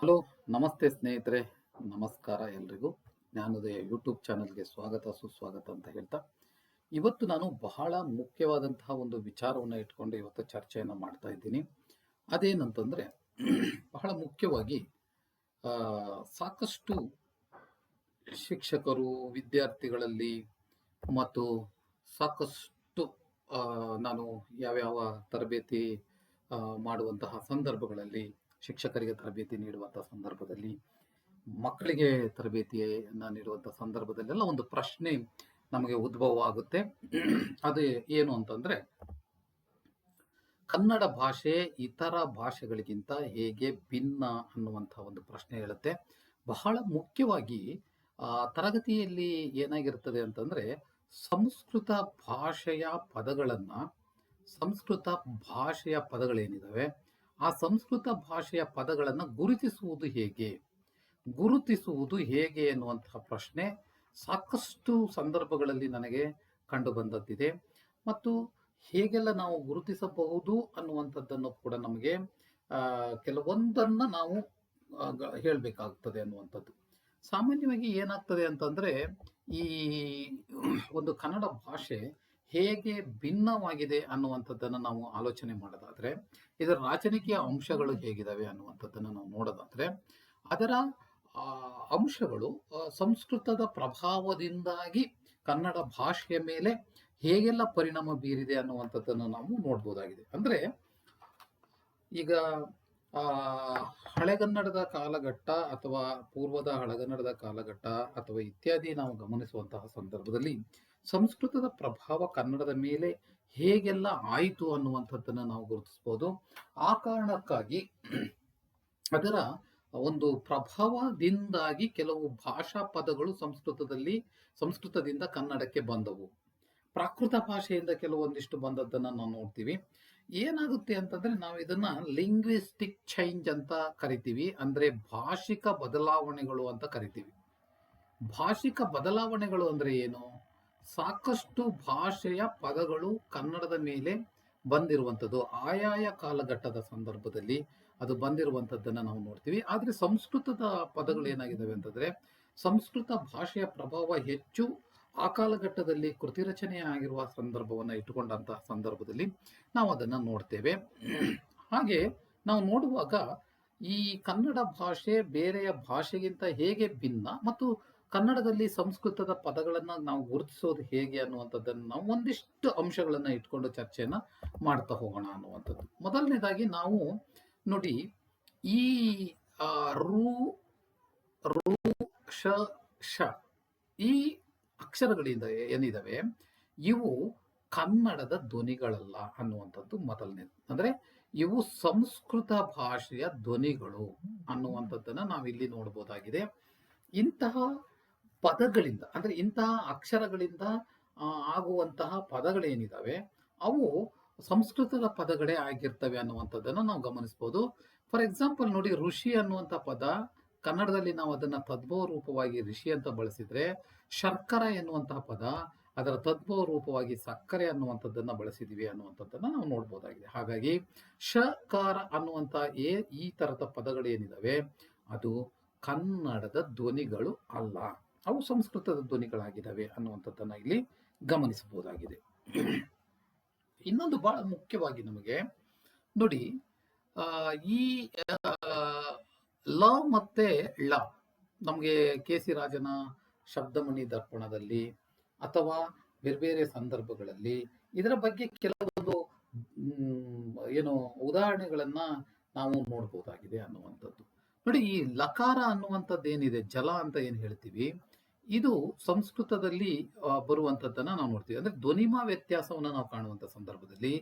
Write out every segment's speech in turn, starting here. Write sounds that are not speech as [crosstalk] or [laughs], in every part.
Hello, ನಮಸ್ತೆ ಸ್ನೇಹಿತರೆ. ನಮಸ್ಕಾರ ಎಲ್ರಿಗೂ. ಜ್ಞಾನೋದಯ ಯೂಟ್ಯೂಬ್ ಚಾನಲ್ಗೆ ಸ್ವಾಗತ, ಸುಸ್ವಾಗತ ಅಂತ ಹೇಳ್ತಾ. ಇವತ್ತು ನಾನು ಬಹಳ ಮುಖ್ಯವಾದಂತಹ ಒಂದು ವಿಚಾರವನ್ನು ಇಟ್ಕೊಂಡು ಇವತ್ತು ಚರ್ಚೆಯನ್ನು ಮಾಡ್ತಾ ಇದ್ದೀನಿ. ಅದೇನಂತಂದರೆ, ಬಹಳ ಮುಖ್ಯವಾಗಿ ಸಾಕಷ್ಟು ಶಿಕ್ಷಕರು, ವಿದ್ಯಾರ್ಥಿಗಳಲ್ಲಿ ಮತ್ತು ಸಾಕಷ್ಟು ನಾನು ಯಾವ್ಯಾವ ತರಬೇತಿ ಮಾಡುವಂತಹ ಸಂದರ್ಭಗಳಲ್ಲಿ ಶಿಕ್ಷಕರಿಗೆ ತರಬೇತಿ ನೀಡುವಂತಹ ಸಂದರ್ಭದಲ್ಲಿ, ಮಕ್ಕಳಿಗೆ ತರಬೇತಿಯನ್ನು ನೀಡುವಂಥ ಸಂದರ್ಭದಲ್ಲೆಲ್ಲ ಒಂದು ಪ್ರಶ್ನೆ ನಮಗೆ ಉದ್ಭವ ಆಗುತ್ತೆ. ಅದು ಏನು ಅಂತಂದ್ರೆ, ಕನ್ನಡ ಭಾಷೆ ಇತರ ಭಾಷೆಗಳಿಗಿಂತ ಹೇಗೆ ಭಿನ್ನ ಅನ್ನುವಂಥ ಒಂದು ಪ್ರಶ್ನೆ ಹೇಳುತ್ತೆ. ಬಹಳ ಮುಖ್ಯವಾಗಿ ತರಗತಿಯಲ್ಲಿ ಏನಾಗಿರ್ತದೆ ಅಂತಂದ್ರೆ, ಸಂಸ್ಕೃತ ಭಾಷೆಯ ಪದಗಳನ್ನ, ಸಂಸ್ಕೃತ ಭಾಷೆಯ ಪದಗಳೇನಿದಾವೆ ಆ ಸಂಸ್ಕೃತ ಭಾಷೆಯ ಪದಗಳನ್ನು ಗುರುತಿಸುವುದು ಹೇಗೆ? ಗುರುತಿಸುವುದು ಹೇಗೆ ಎನ್ನುವಂತಹ ಪ್ರಶ್ನೆ ಸಾಕಷ್ಟು ಸಂದರ್ಭಗಳಲ್ಲಿ ನನಗೆ ಕಂಡು ಬಂದದ್ದಿದೆ. ಮತ್ತು ಹೇಗೆಲ್ಲ ನಾವು ಗುರುತಿಸಬಹುದು ಅನ್ನುವಂಥದ್ದನ್ನು ಕೂಡ ನಮಗೆ ಕೆಲವೊಂದನ್ನ ನಾವು ಹೇಳಬೇಕಾಗ್ತದೆ ಅನ್ನುವಂಥದ್ದು. ಸಾಮಾನ್ಯವಾಗಿ ಏನಾಗ್ತದೆ ಅಂತಂದ್ರೆ ಈ ಒಂದು ಕನ್ನಡ ಭಾಷೆ ಹೇಗೆ ಭಿನ್ನವಾಗಿದೆ ಅನ್ನುವಂಥದ್ದನ್ನು ನಾವು ಆಲೋಚನೆ ಮಾಡೋದಾದರೆ, ಇದರ ರಾಜಕೀಯ ಅಂಶಗಳು ಹೇಗಿದ್ದಾವೆ ಅನ್ನುವಂಥದ್ದನ್ನು ನಾವು ನೋಡೋದಾದರೆ, ಅದರ ಅಂಶಗಳು ಸಂಸ್ಕೃತದ ಪ್ರಭಾವದಿಂದಾಗಿ ಕನ್ನಡ ಭಾಷೆಯ ಮೇಲೆ ಹೇಗೆಲ್ಲ ಪರಿಣಾಮ ಬೀರಿದೆ ಅನ್ನುವಂಥದ್ದನ್ನು ನಾವು ನೋಡ್ಬೋದಾಗಿದೆ. ಅಂದ್ರೆ, ಈಗ ಹಳೆಗನ್ನಡದ ಕಾಲಘಟ್ಟ ಅಥವಾ ಪೂರ್ವದ ಹಳೆಗನ್ನಡದ ಕಾಲಘಟ್ಟ ಅಥವಾ ಇತ್ಯಾದಿ ನಾವು ಗಮನಿಸುವಂತಹ ಸಂದರ್ಭದಲ್ಲಿ ಸಂಸ್ಕೃತದ ಪ್ರಭಾವ ಕನ್ನಡದ ಮೇಲೆ ಹೇಗೆಲ್ಲ ಆಯಿತು ಅನ್ನುವಂಥದ್ದನ್ನು ನಾವು ಗುರುತಿಸ್ಬೋದು. ಆ ಕಾರಣಕ್ಕಾಗಿ ಅದರ ಒಂದು ಪ್ರಭಾವದಿಂದಾಗಿ ಕೆಲವು ಭಾಷಾ ಪದಗಳು ಸಂಸ್ಕೃತದಲ್ಲಿ, ಸಂಸ್ಕೃತದಿಂದ ಕನ್ನಡಕ್ಕೆ ಬಂದವು. ಪ್ರಾಕೃತ ಭಾಷೆಯಿಂದ ಕೆಲವೊಂದಿಷ್ಟು ಬಂದದ್ದನ್ನು ನಾವು ನೋಡ್ತೀವಿ. ಏನಾಗುತ್ತೆ ಅಂತಂದ್ರೆ ನಾವು ಇದನ್ನ ಲಿಂಗ್ವಿಸ್ಟಿಕ್ ಚೇಂಜ್ ಅಂತ ಕರಿತೀವಿ, ಅಂದ್ರೆ ಭಾಷಿಕ ಬದಲಾವಣೆಗಳು ಅಂತ ಕರಿತೀವಿ. ಭಾಷಿಕ ಬದಲಾವಣೆಗಳು ಅಂದ್ರೆ ಏನು? ಸಾಕಷ್ಟು ಭಾಷೆಯ ಪದಗಳು ಕನ್ನಡದ ಮೇಲೆ ಬಂದಿರುವಂಥದ್ದು. ಆಯಾಯ ಕಾಲಘಟ್ಟದ ಸಂದರ್ಭದಲ್ಲಿ ಅದು ಬಂದಿರುವಂಥದ್ದನ್ನು ನಾವು ನೋಡ್ತೀವಿ. ಆದರೆ ಸಂಸ್ಕೃತದ ಪದಗಳು ಏನಾಗಿದ್ದಾವೆ ಅಂತಂದ್ರೆ, ಸಂಸ್ಕೃತ ಭಾಷೆಯ ಪ್ರಭಾವ ಹೆಚ್ಚು ಆ ಕಾಲಘಟ್ಟದಲ್ಲಿ ಕೃತಿ ರಚನೆ ಆಗಿರುವ ಸಂದರ್ಭವನ್ನು ಇಟ್ಟುಕೊಂಡಂತಹ ಸಂದರ್ಭದಲ್ಲಿ ನಾವು ಅದನ್ನು ನೋಡ್ತೇವೆ. ಹಾಗೆ ನಾವು ನೋಡುವಾಗ ಈ ಕನ್ನಡ ಭಾಷೆ ಬೇರೆಯ ಭಾಷೆಗಿಂತ ಹೇಗೆ ಭಿನ್ನ ಮತ್ತು ಕನ್ನಡದಲ್ಲಿ ಸಂಸ್ಕೃತದ ಪದಗಳನ್ನು ನಾವು ಗುರುತಿಸೋದು ಹೇಗೆ ಅನ್ನುವಂಥದ್ದನ್ನು ನಾವು ಒಂದಿಷ್ಟು ಅಂಶಗಳನ್ನು ಇಟ್ಕೊಂಡು ಚರ್ಚೆಯನ್ನ ಮಾಡ್ತಾ ಹೋಗೋಣ ಅನ್ನುವಂಥದ್ದು. ಮೊದಲನೇದಾಗಿ ನಾವು ನೋಡಿ, ಈ ರು ರು, ಶ ಶ ಈ ಅಕ್ಷರಗಳಿಂದ ಏನಿದಾವೆ? ಇವು ಕನ್ನಡದ ಧ್ವನಿಗಳಲ್ಲ ಅನ್ನುವಂಥದ್ದು ಮೊದಲನೇದು. ಅಂದ್ರೆ ಇವು ಸಂಸ್ಕೃತ ಭಾಷೆಯ ಧ್ವನಿಗಳು ಅನ್ನುವಂಥದ್ದನ್ನು ನಾವಿಲ್ಲಿ ನೋಡ್ಬೋದಾಗಿದೆ. ಇಂತಹ ಪದಗಳಿಂದ, ಅಂದರೆ ಇಂತಹ ಅಕ್ಷರಗಳಿಂದ ಆಗುವಂತಹ ಪದಗಳೇನಿದಾವೆ, ಅವು ಸಂಸ್ಕೃತದ ಪದಗಳೇ ಆಗಿರ್ತವೆ ಅನ್ನುವಂಥದ್ದನ್ನು ನಾವು ಗಮನಿಸ್ಬೋದು. ಫಾರ್ ಎಕ್ಸಾಂಪಲ್ ನೋಡಿ, ಋಷಿ ಅನ್ನುವಂಥ ಪದ, ಕನ್ನಡದಲ್ಲಿ ನಾವು ಅದನ್ನ ತದ್ಭವ ರೂಪವಾಗಿ ಋಷಿ ಅಂತ ಬಳಸಿದರೆ, ಶರ್ಕರ ಎನ್ನುವಂತಹ ಪದ, ಅದರ ತದ್ಭವ ರೂಪವಾಗಿ ಸಕ್ಕರೆ ಅನ್ನುವಂಥದ್ದನ್ನ ಬಳಸಿದೀವಿ ಅನ್ನುವಂಥದ್ದನ್ನು ನಾವು ನೋಡ್ಬೋದಾಗಿದೆ. ಹಾಗಾಗಿ, ಶಕಾರ ಅನ್ನುವಂಥ ಏ ಈ ತರದ ಪದಗಳು ಏನಿದಾವೆ ಅದು ಕನ್ನಡದ ಧ್ವನಿಗಳು ಅಲ್ಲ. ಅವು ಸಂಸ್ಕೃತದ ಧ್ವನಿಗಳಾಗಿದ್ದಾವೆ ಅನ್ನುವಂಥದ್ದನ್ನ ಇಲ್ಲಿ ಗಮನಿಸಬಹುದಾಗಿದೆ. ಇನ್ನೊಂದು ಬಹಳ ಮುಖ್ಯವಾಗಿ ನಮಗೆ ನೋಡಿ ಈ ಲ ಮತ್ತೆ ಳ ನಮಗೆ ಕೆ ಸಿ ರಾಜನ ಶಬ್ದಮಣಿ ದರ್ಪಣದಲ್ಲಿ ಅಥವಾ ಬೇರೆ ಬೇರೆ ಸಂದರ್ಭಗಳಲ್ಲಿ ಇದರ ಬಗ್ಗೆ ಕೆಲವೊಂದು ಏನು ಉದಾಹರಣೆಗಳನ್ನ ನಾವು ನೋಡಬಹುದಾಗಿದೆ ಅನ್ನುವಂಥದ್ದು. ನೋಡಿ, ಈ ಲಕಾರ ಅನ್ನುವಂಥದ್ದು ಏನಿದೆ ಜಲ ಅಂತ ಏನು ಹೇಳ್ತೀವಿ, ಇದು ಸಂಸ್ಕೃತದಲ್ಲಿ ಬರುವಂಥದ್ದನ್ನು ನಾವು ನೋಡ್ತೀವಿ. ಅಂದ್ರೆ ಧ್ವನಿಮಾ ವ್ಯತ್ಯಾಸವನ್ನು ನಾವು ಕಾಣುವಂಥ ಸಂದರ್ಭದಲ್ಲಿ,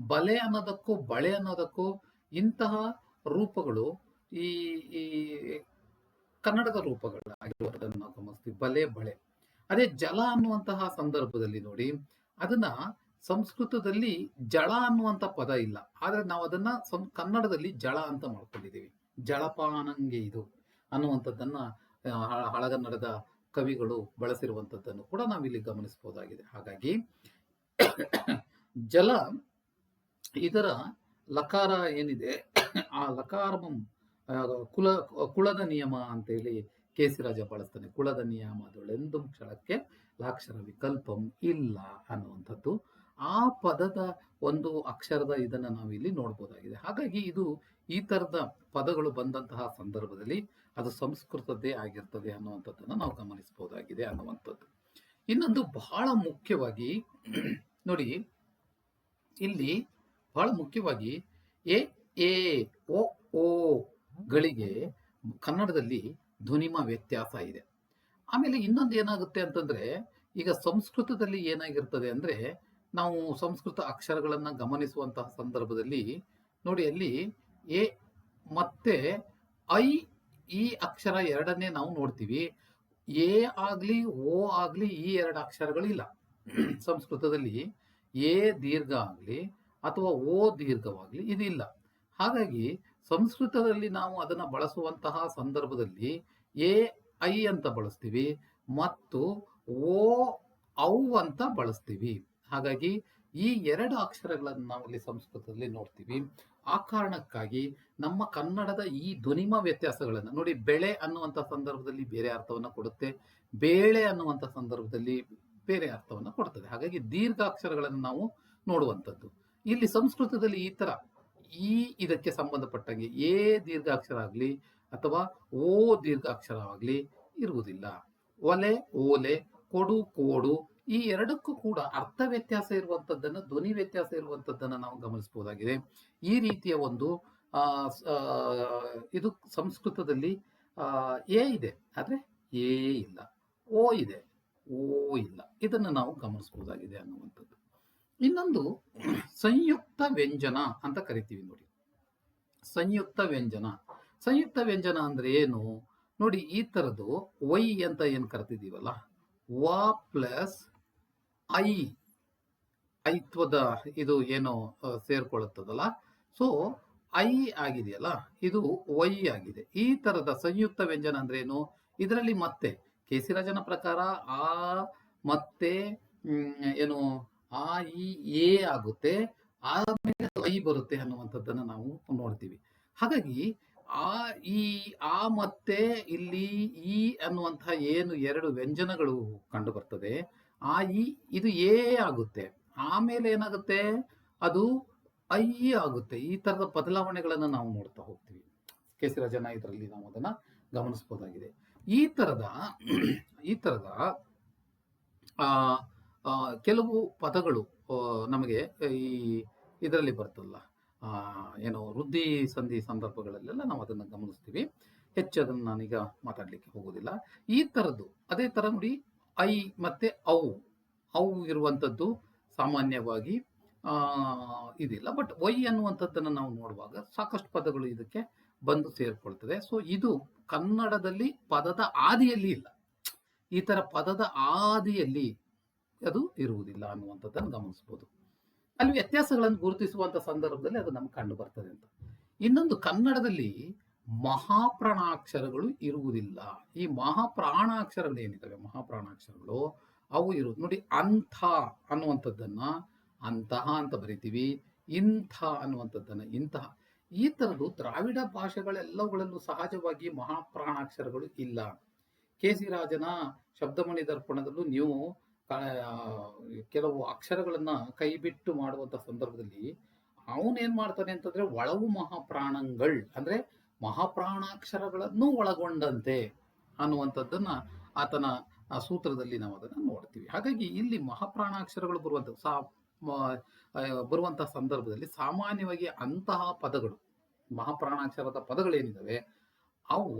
ಬಲೆ ಅನ್ನೋದಕ್ಕೂ, ಬಳೆ ಅನ್ನೋದಕ್ಕೂ ಇಂತಹ ರೂಪಗಳು, ಈ ಈ ಕನ್ನಡದ ರೂಪಗಳಾಗಿರುವುದನ್ನು ನಾವು ಗಮನಿಸ್ತೀವಿ. ಬಲೆ, ಬಳೆ. ಅದೇ ಜಲ ಅನ್ನುವಂತಹ ಸಂದರ್ಭದಲ್ಲಿ ನೋಡಿ, ಅದನ್ನ ಸಂಸ್ಕೃತದಲ್ಲಿ ಜಳ ಅನ್ನುವಂಥ ಪದ ಇಲ್ಲ. ಆದರೆ ನಾವು ಅದನ್ನ ಕನ್ನಡದಲ್ಲಿ ಜಳ ಅಂತ ಮಾಡ್ಕೊಂಡಿದ್ದೀವಿ. ಜಳಪಾನಂಗೆ ಇದು ಅನ್ನುವಂಥದ್ದನ್ನ ಹಳಗನ್ನಡದ ಕವಿಗಳು ಬಳಸಿರುವಂಥದ್ದನ್ನು ಕೂಡ ನಾವಿಲ್ಲಿ ಗಮನಿಸಬಹುದಾಗಿದೆ. ಹಾಗಾಗಿ ಜಲ ಇದರ ಲಕಾರ ಏನಿದೆ, ಆ ಲಕಾರಮಂ ಕುಲ ಕುಳದ ನಿಯಮ ಅಂತೇಳಿ ಕೆ ಸಿ ರಾಜ ಬಳಸ್ತಾನೆ ಕುಳದ ನಿಯಮದೊಳೆಂದು ಕ್ಷಣಕ್ಕೆ ಲಾಕ್ಷರ ವಿಕಲ್ಪಂ ಇಲ್ಲ ಅನ್ನುವಂಥದ್ದು ಆ ಪದದ ಒಂದು ಅಕ್ಷರದ ಇದನ್ನು ನಾವು ಇಲ್ಲಿ ನೋಡ್ಬೋದಾಗಿದೆ. ಹಾಗಾಗಿ ಇದು ಈ ಥರದ ಪದಗಳು ಬಂದಂತಹ ಸಂದರ್ಭದಲ್ಲಿ ಅದು ಸಂಸ್ಕೃತದ್ದೇ ಆಗಿರ್ತದೆ ಅನ್ನುವಂಥದ್ದನ್ನು ನಾವು ಗಮನಿಸಬಹುದಾಗಿದೆ ಅನ್ನುವಂಥದ್ದು. ಇನ್ನೊಂದು ಬಹಳ ಮುಖ್ಯವಾಗಿ [clears throat] ನೋಡಿ, ಇಲ್ಲಿ ಬಹಳ ಮುಖ್ಯವಾಗಿ ಎ ಎ ಓ ಓ ಗಳಿಗೆ ಕನ್ನಡದಲ್ಲಿ ಧ್ವನಿಮ ವ್ಯತ್ಯಾಸ ಇದೆ. ಆಮೇಲೆ ಇನ್ನೊಂದು ಏನಾಗುತ್ತೆ ಅಂತಂದ್ರೆ, ಈಗ ಸಂಸ್ಕೃತದಲ್ಲಿ ಏನಾಗಿರ್ತದೆ ಅಂದ್ರೆ ನಾವು ಸಂಸ್ಕೃತ ಅಕ್ಷರಗಳನ್ನು ಗಮನಿಸುವಂತಹ ಸಂದರ್ಭದಲ್ಲಿ ನೋಡಿ ಅಲ್ಲಿ ಎ ಮತ್ತೆ ಐ ಈ ಅಕ್ಷರ ಎರಡನ್ನೇ ನಾವು ನೋಡ್ತೀವಿ. ಎ ಆಗ್ಲಿ, ಓ ಆಗ್ಲಿ ಈ ಎರಡು ಅಕ್ಷರಗಳು ಇಲ್ಲ ಸಂಸ್ಕೃತದಲ್ಲಿ ಎ ದೀರ್ಘ ಆಗಲಿ ಅಥವಾ ಓ ದೀರ್ಘವಾಗಲಿ ಇದಿಲ್ಲ. ಹಾಗಾಗಿ ಸಂಸ್ಕೃತದಲ್ಲಿ ನಾವು ಅದನ್ನು ಬಳಸುವಂತಹ ಸಂದರ್ಭದಲ್ಲಿ ಎ, ಐ ಅಂತ ಬಳಸ್ತೀವಿ ಮತ್ತು ಓ, ಔ ಅಂತ ಬಳಸ್ತೀವಿ. ಹಾಗಾಗಿ ಈ ಎರಡು ಅಕ್ಷರಗಳನ್ನು ನಾವು ಇಲ್ಲಿ ಸಂಸ್ಕೃತದಲ್ಲಿ ನೋಡ್ತೀವಿ. ಆ ಕಾರಣಕ್ಕಾಗಿ ನಮ್ಮ ಕನ್ನಡದ ಈ ಧ್ವನಿಮ ವ್ಯತ್ಯಾಸಗಳನ್ನು ನೋಡಿ ಬೆಳೆ ಅನ್ನುವಂಥ ಸಂದರ್ಭದಲ್ಲಿ ಬೇರೆ ಅರ್ಥವನ್ನು ಕೊಡುತ್ತೆ, ಬೇಳೆ ಅನ್ನುವಂಥ ಸಂದರ್ಭದಲ್ಲಿ ಬೇರೆ ಅರ್ಥವನ್ನು ಕೊಡ್ತದೆ. ಹಾಗಾಗಿ ದೀರ್ಘಾಕ್ಷರಗಳನ್ನು ನಾವು ನೋಡುವಂಥದ್ದು. ಇಲ್ಲಿ ಸಂಸ್ಕೃತದಲ್ಲಿ ಈ ತರ ಈ ಇದಕ್ಕೆ ಸಂಬಂಧಪಟ್ಟಂಗೆ ಎ ದೀರ್ಘಾಕ್ಷರ ಆಗಲಿ ಅಥವಾ ಓ ದೀರ್ಘಾಕ್ಷರ ಆಗಲಿ ಇರುವುದಿಲ್ಲ. ಒಲೆ, ಓಲೆ, ಕೊಡು, ಕೋಡು ಈ ಎರಡಕ್ಕೂ ಕೂಡ ಅರ್ಥ ವ್ಯತ್ಯಾಸ ಇರುವಂತದ್ದನ್ನು, ಧ್ವನಿ ವ್ಯತ್ಯಾಸ ಇರುವಂತದ್ದನ್ನು ನಾವು ಗಮನಿಸಬಹುದಾಗಿದೆ. ಈ ರೀತಿಯ ಒಂದು ಇದು ಸಂಸ್ಕೃತದಲ್ಲಿ ಎ ಇದೆ. ಆದರೆ ಎ ಇಲ್ಲ. ಓ ಇದೆ. ಓ ಇಲ್ಲ. ಇದನ್ನು ನಾವು ಗಮನಿಸಬಹುದಾಗಿದೆ ಅನ್ನುವಂಥದ್ದು. ಇನ್ನೊಂದು, ಸಂಯುಕ್ತ ವ್ಯಂಜನ ಅಂತ ಕರಿತೀವಿ ನೋಡಿ. ಸಂಯುಕ್ತ ವ್ಯಂಜನ. ಸಂಯುಕ್ತ ವ್ಯಂಜನ ಅಂದ್ರೆ ಏನು? ನೋಡಿ, ಈ ತರದ್ದು ವೈ ಅಂತ ಏನು ಕರಿತಿದೀವಲ್ಲ ವ ಪ್ಲಸ್ ಐ ಐತ್ವದ ಇದು ಏನು ಸೇರ್ಕೊಳ್ಳುತ್ತದಲ್ಲ? ಸೊ ಐ ಆಗಿದೆಯಲ್ಲ, ಇದು ವೈ ಆಗಿದೆ. ಈ ತರದ ಸಂಯುಕ್ತ ವ್ಯಂಜನ ಅಂದ್ರೆ ಏನು? ಇದರಲ್ಲಿ ಮತ್ತೆ ಕೇಸಿರಾಜನ ಪ್ರಕಾರ ಆ ಮತ್ತೆ ಏನು, ಆ ಇ ಎ ಆಗುತ್ತೆ ಆಮೇಲೆ ಐ ಬರುತ್ತೆ ಅನ್ನುವಂಥದ್ದನ್ನು ನಾವು ನೋಡ್ತೀವಿ. ಹಾಗಾಗಿ ಆ, ಈ, ಆ ಮತ್ತೆ, ಇಲ್ಲಿ, ಈ ಅನ್ನುವಂತಹ ಏನು ಎರಡು ವ್ಯಂಜನಗಳು ಕಂಡು ಬರ್ತದೆ ಆ ಇ ಇದು ಎ ಆಗುತ್ತೆ. ಆಮೇಲೆ ಏನಾಗುತ್ತೆ? ಅದು ಐ ಆಗುತ್ತೆ. ಈ ತರದ ಬದಲಾವಣೆಗಳನ್ನು ನಾವು ನೋಡ್ತಾ ಹೋಗ್ತೀವಿ. ಕೇಸರ ಜನ ಇದರಲ್ಲಿ ನಾವು ಅದನ್ನ ಗಮನಿಸಬಹುದಾಗಿದೆ ಈ ತರದ ಈ ಆ, ಕೆಲವು ಪದಗಳು ನಮಗೆ ಈ ಇದರಲ್ಲಿ ಬರ್ತಲ್ಲ ಏನು ವೃದ್ಧಿ ಸಂಧಿ ಸಂದರ್ಭಗಳಲ್ಲೆಲ್ಲ ನಾವು ಅದನ್ನು ಗಮನಿಸ್ತೀವಿ. ಹೆಚ್ಚು ಅದನ್ನು ನಾನೀಗ ಮಾತಾಡಲಿಕ್ಕೆ ಹೋಗೋದಿಲ್ಲ ಈ ಥರದ್ದು ಅದೇ ಥರ ನೋಡಿ ಐ ಮತ್ತೆ ಅವು ಅವು ಇರುವಂಥದ್ದು ಸಾಮಾನ್ಯವಾಗಿ ಇದಿಲ್ಲ. ಬಟ್ ವೈ ಅನ್ನುವಂಥದ್ದನ್ನು ನಾವು ನೋಡುವಾಗ ಸಾಕಷ್ಟು ಪದಗಳು ಇದಕ್ಕೆ ಬಂದು ಸೇರಿಕೊಳ್ತವೆ. ಸೊ ಇದು ಕನ್ನಡದಲ್ಲಿ ಪದದ ಆದಿಯಲ್ಲಿ ಇಲ್ಲ. ಈ ಥರ ಪದದ ಆದಿಯಲ್ಲಿ ಅದು ಇರುವುದಿಲ್ಲ ಅನ್ನುವಂಥದ್ದನ್ನು ಗಮನಿಸಬಹುದು ಅಲ್ಲಿ ವ್ಯತ್ಯಾಸಗಳನ್ನು ಗುರುತಿಸುವಂಥ ಸಂದರ್ಭದಲ್ಲಿ ಅದು ನಮ್ಗೆ ಕಂಡು ಬರ್ತದೆ ಅಂತ. ಇನ್ನೊಂದು ಕನ್ನಡದಲ್ಲಿ ಮಹಾಪ್ರಾಣಾಕ್ಷರಗಳು ಇರುವುದಿಲ್ಲ. ಈ ಮಹಾಪ್ರಾಣಾಕ್ಷರಗಳು ಏನಿದ್ದಾವೆ ಮಹಾಪ್ರಾಣಾಕ್ಷರಗಳು ಅವು ಇರುವುದು. ನೋಡಿ, ಅಂಥ ಅನ್ನುವಂಥದ್ದನ್ನ ಅಂತಹ ಅಂತ ಬರಿತೀವಿ, ಇಂಥ ಅನ್ನುವಂಥದ್ದನ್ನ ಇಂತಹ. ಈ ಥರದ್ದು ದ್ರಾವಿಡ ಭಾಷೆಗಳೆಲ್ಲವುಗಳಲ್ಲೂ ಸಹಜವಾಗಿ ಮಹಾಪ್ರಾಣಾಕ್ಷರಗಳು ಇಲ್ಲ. ಕೆ ಸಿ ರಾಜನ ಶಬ್ದಮಣಿ ದರ್ಪಣದಲ್ಲೂ ನೀವು ಕೆಲವು ಅಕ್ಷರಗಳನ್ನ ಕೈ ಬಿಟ್ಟು ಮಾಡುವಂತ ಸಂದರ್ಭದಲ್ಲಿ ಅವನೇನ್ ಮಾಡ್ತಾನೆ ಅಂತಂದ್ರೆ, ಒಳವು ಮಹಾಪ್ರಾಣಗಳು. ಅಂದ್ರೆ ಮಹಾಪ್ರಾಣಾಕ್ಷರಗಳನ್ನು ಒಳಗೊಂಡಂತೆ ಅನ್ನುವಂಥದ್ದನ್ನ ಆತನ ಸೂತ್ರದಲ್ಲಿ ನಾವು ಅದನ್ನು ನೋಡ್ತೀವಿ. ಹಾಗಾಗಿ ಇಲ್ಲಿ ಮಹಾಪ್ರಾಣಾಕ್ಷರಗಳು ಬರುವಂತ ಸಾ ಬರುವಂತಹ ಸಂದರ್ಭದಲ್ಲಿ ಸಾಮಾನ್ಯವಾಗಿ ಅಂತಹ ಪದಗಳು, ಮಹಾಪ್ರಾಣಾಕ್ಷರದ ಪದಗಳೇನಿದ್ದಾವೆ, ಅವು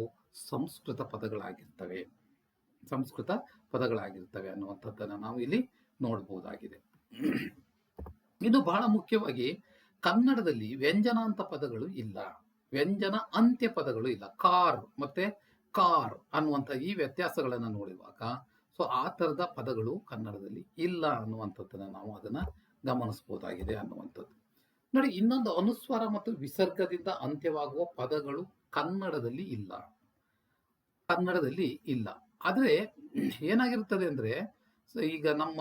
ಸಂಸ್ಕೃತ ಪದಗಳಾಗಿರ್ತವೆ. ಸಂಸ್ಕೃತ ಪದಗಳಾಗಿರ್ತವೆ ಅನ್ನುವಂಥದ್ದನ್ನು ನಾವು ಇಲ್ಲಿ ನೋಡಬಹುದಾಗಿದೆ ಇದು ಬಹಳ ಮುಖ್ಯವಾಗಿ ಕನ್ನಡದಲ್ಲಿ ವ್ಯಂಜನಾಂತ ಪದಗಳು ಇಲ್ಲ. ವ್ಯಂಜನ ಅಂತ್ಯ ಪದಗಳು ಇಲ್ಲ. ಕಾರ್ ಮತ್ತೆ ಕಾರ್ ಅನ್ನುವಂಥ ಈ ವ್ಯತ್ಯಾಸಗಳನ್ನು ನೋಡುವಾಗ ಸೊ ಆ ಥರದ ಪದಗಳು ಕನ್ನಡದಲ್ಲಿ ಇಲ್ಲ ಅನ್ನುವಂಥದ್ದನ್ನ ನಾವು ಅದನ್ನ ಗಮನಿಸಬಹುದಾಗಿದೆ ಅನ್ನುವಂಥದ್ದು. ನೋಡಿ, ಇನ್ನೊಂದು ಅನುಸ್ವಾರ ಮತ್ತು ವಿಸರ್ಗದಿಂದ ಅಂತ್ಯವಾಗುವ ಪದಗಳು ಕನ್ನಡದಲ್ಲಿ ಇಲ್ಲ. ಕನ್ನಡದಲ್ಲಿ ಇಲ್ಲ. ಆದರೆ ಏನಾಗಿರುತ್ತದೆ ಅಂದ್ರೆ ಈಗ ನಮ್ಮ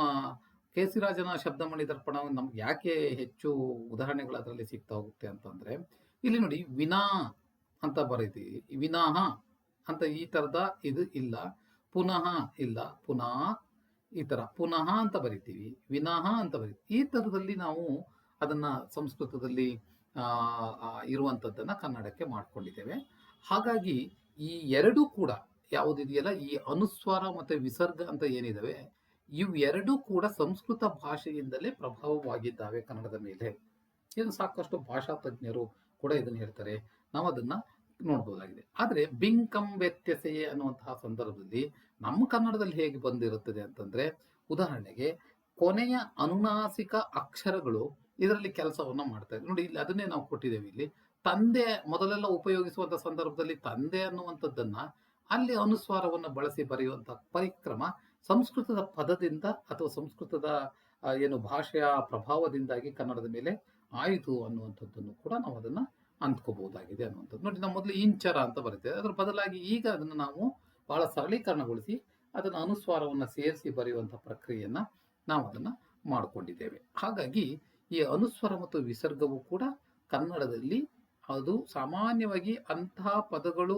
ಕೆ ರಾಜನ ಶಬ್ದಮಣಿ ದರ್ಪಣ ನಮ್ಗೆ ಯಾಕೆ ಹೆಚ್ಚು ಉದಾಹರಣೆಗಳು ಅದರಲ್ಲಿ ಸಿಗ್ತಾ ಹೋಗುತ್ತೆ ಅಂತಂದ್ರೆ ಇಲ್ಲಿ ನೋಡಿ ವಿನಾ ಅಂತ ಬರೀತೀವಿ. ವಿನಾಹ ಅಂತ ಈ ತರದ ಇದು ಇಲ್ಲ. ಪುನಃ ಇಲ್ಲ. ಪುನಃ ಈ ತರ. ಪುನಃ ಅಂತ ಬರಿತೀವಿ. ವಿನಾಹ ಅಂತ ಬರೀತೀವಿ. ಈ ತರದಲ್ಲಿ ನಾವು ಅದನ್ನ ಸಂಸ್ಕೃತದಲ್ಲಿ ಇರುವಂತದ್ದನ್ನ ಕನ್ನಡಕ್ಕೆ ಮಾಡ್ಕೊಂಡಿದ್ದೇವೆ. ಹಾಗಾಗಿ ಈ ಎರಡೂ ಕೂಡ ಯಾವುದಿದೆಯಲ್ಲ? ಈ ಅನುಸ್ವಾರ ಮತ್ತೆ ವಿಸರ್ಗ ಅಂತ ಏನಿದಾವೆ? ಇವೆರಡೂ ಕೂಡ ಸಂಸ್ಕೃತ ಭಾಷೆಯಿಂದಲೇ ಪ್ರಭಾವವಾಗಿದ್ದಾವೆ ಕನ್ನಡದ ಮೇಲೆ. ಇದು ಸಾಕಷ್ಟು ಭಾಷಾ ತಜ್ಞರು ಕೂಡ ಇದನ್ನು ಹೇಳ್ತಾರೆ. ನಾವು ಅದನ್ನ ನೋಡ್ಬೋದಾಗಿದೆ. ಆದರೆ ಬಿಂಕಂ ವ್ಯತ್ಯಸೆಯೇ ಅನ್ನುವಂತಹ ಸಂದರ್ಭದಲ್ಲಿ ನಮ್ಮ ಕನ್ನಡದಲ್ಲಿ ಹೇಗೆ ಬಂದಿರುತ್ತದೆ ಅಂತಂದ್ರೆ, ಉದಾಹರಣೆಗೆ ಕೊನೆಯ ಅನುನಾಸಿಕ ಅಕ್ಷರಗಳು ಇದರಲ್ಲಿ ಕೆಲಸವನ್ನು ಮಾಡ್ತಾ ಇದೆ. ನೋಡಿ, ಇಲ್ಲಿ ಅದನ್ನೇ ನಾವು ಕೊಟ್ಟಿದ್ದೇವೆ ಇಲ್ಲಿ. ತಂದೆ ಮೊದಲೆಲ್ಲ ಉಪಯೋಗಿಸುವಂತ ಸಂದರ್ಭದಲ್ಲಿ ತಂದೆ ಅನ್ನುವಂಥದ್ದನ್ನ ಅಲ್ಲಿ ಅನುಸ್ವಾರವನ್ನು ಬಳಸಿ ಬರೆಯುವಂತ ಪರಿಕ್ರಮ ಸಂಸ್ಕೃತದ ಪದದಿಂದ ಅಥವಾ ಸಂಸ್ಕೃತದ ಏನು ಭಾಷೆಯ ಪ್ರಭಾವದಿಂದಾಗಿ ಕನ್ನಡದ ಮೇಲೆ ಆಯಿತು ಅನ್ನುವಂಥದ್ದನ್ನು ಕೂಡ ನಾವು ಅದನ್ನ ಅಂದ್ಕೋಬಹುದಾಗಿದೆ ಅನ್ನುವಂಥದ್ದು. ನೋಡಿ, ನಾವು ಮೊದಲು ಇಂಚರ ಅಂತ ಬರ್ತೇವೆ. ಅದರ ಬದಲಾಗಿ ಈಗ ಅದನ್ನು ನಾವು ಬಹಳ ಸರಳೀಕರಣಗೊಳಿಸಿ ಅದನ್ನ ಅನುಸ್ವಾರವನ್ನ ಸೇರಿಸಿ ಬರೆಯುವಂಥ ಪ್ರಕ್ರಿಯೆಯನ್ನ ನಾವು ಅದನ್ನ ಮಾಡಿಕೊಂಡಿದ್ದೇವೆ. ಹಾಗಾಗಿ ಈ ಅನುಸ್ವರ ಮತ್ತು ವಿಸರ್ಗವು ಕೂಡ ಕನ್ನಡದಲ್ಲಿ ಅದು ಸಾಮಾನ್ಯವಾಗಿ ಅಂತಹ ಪದಗಳು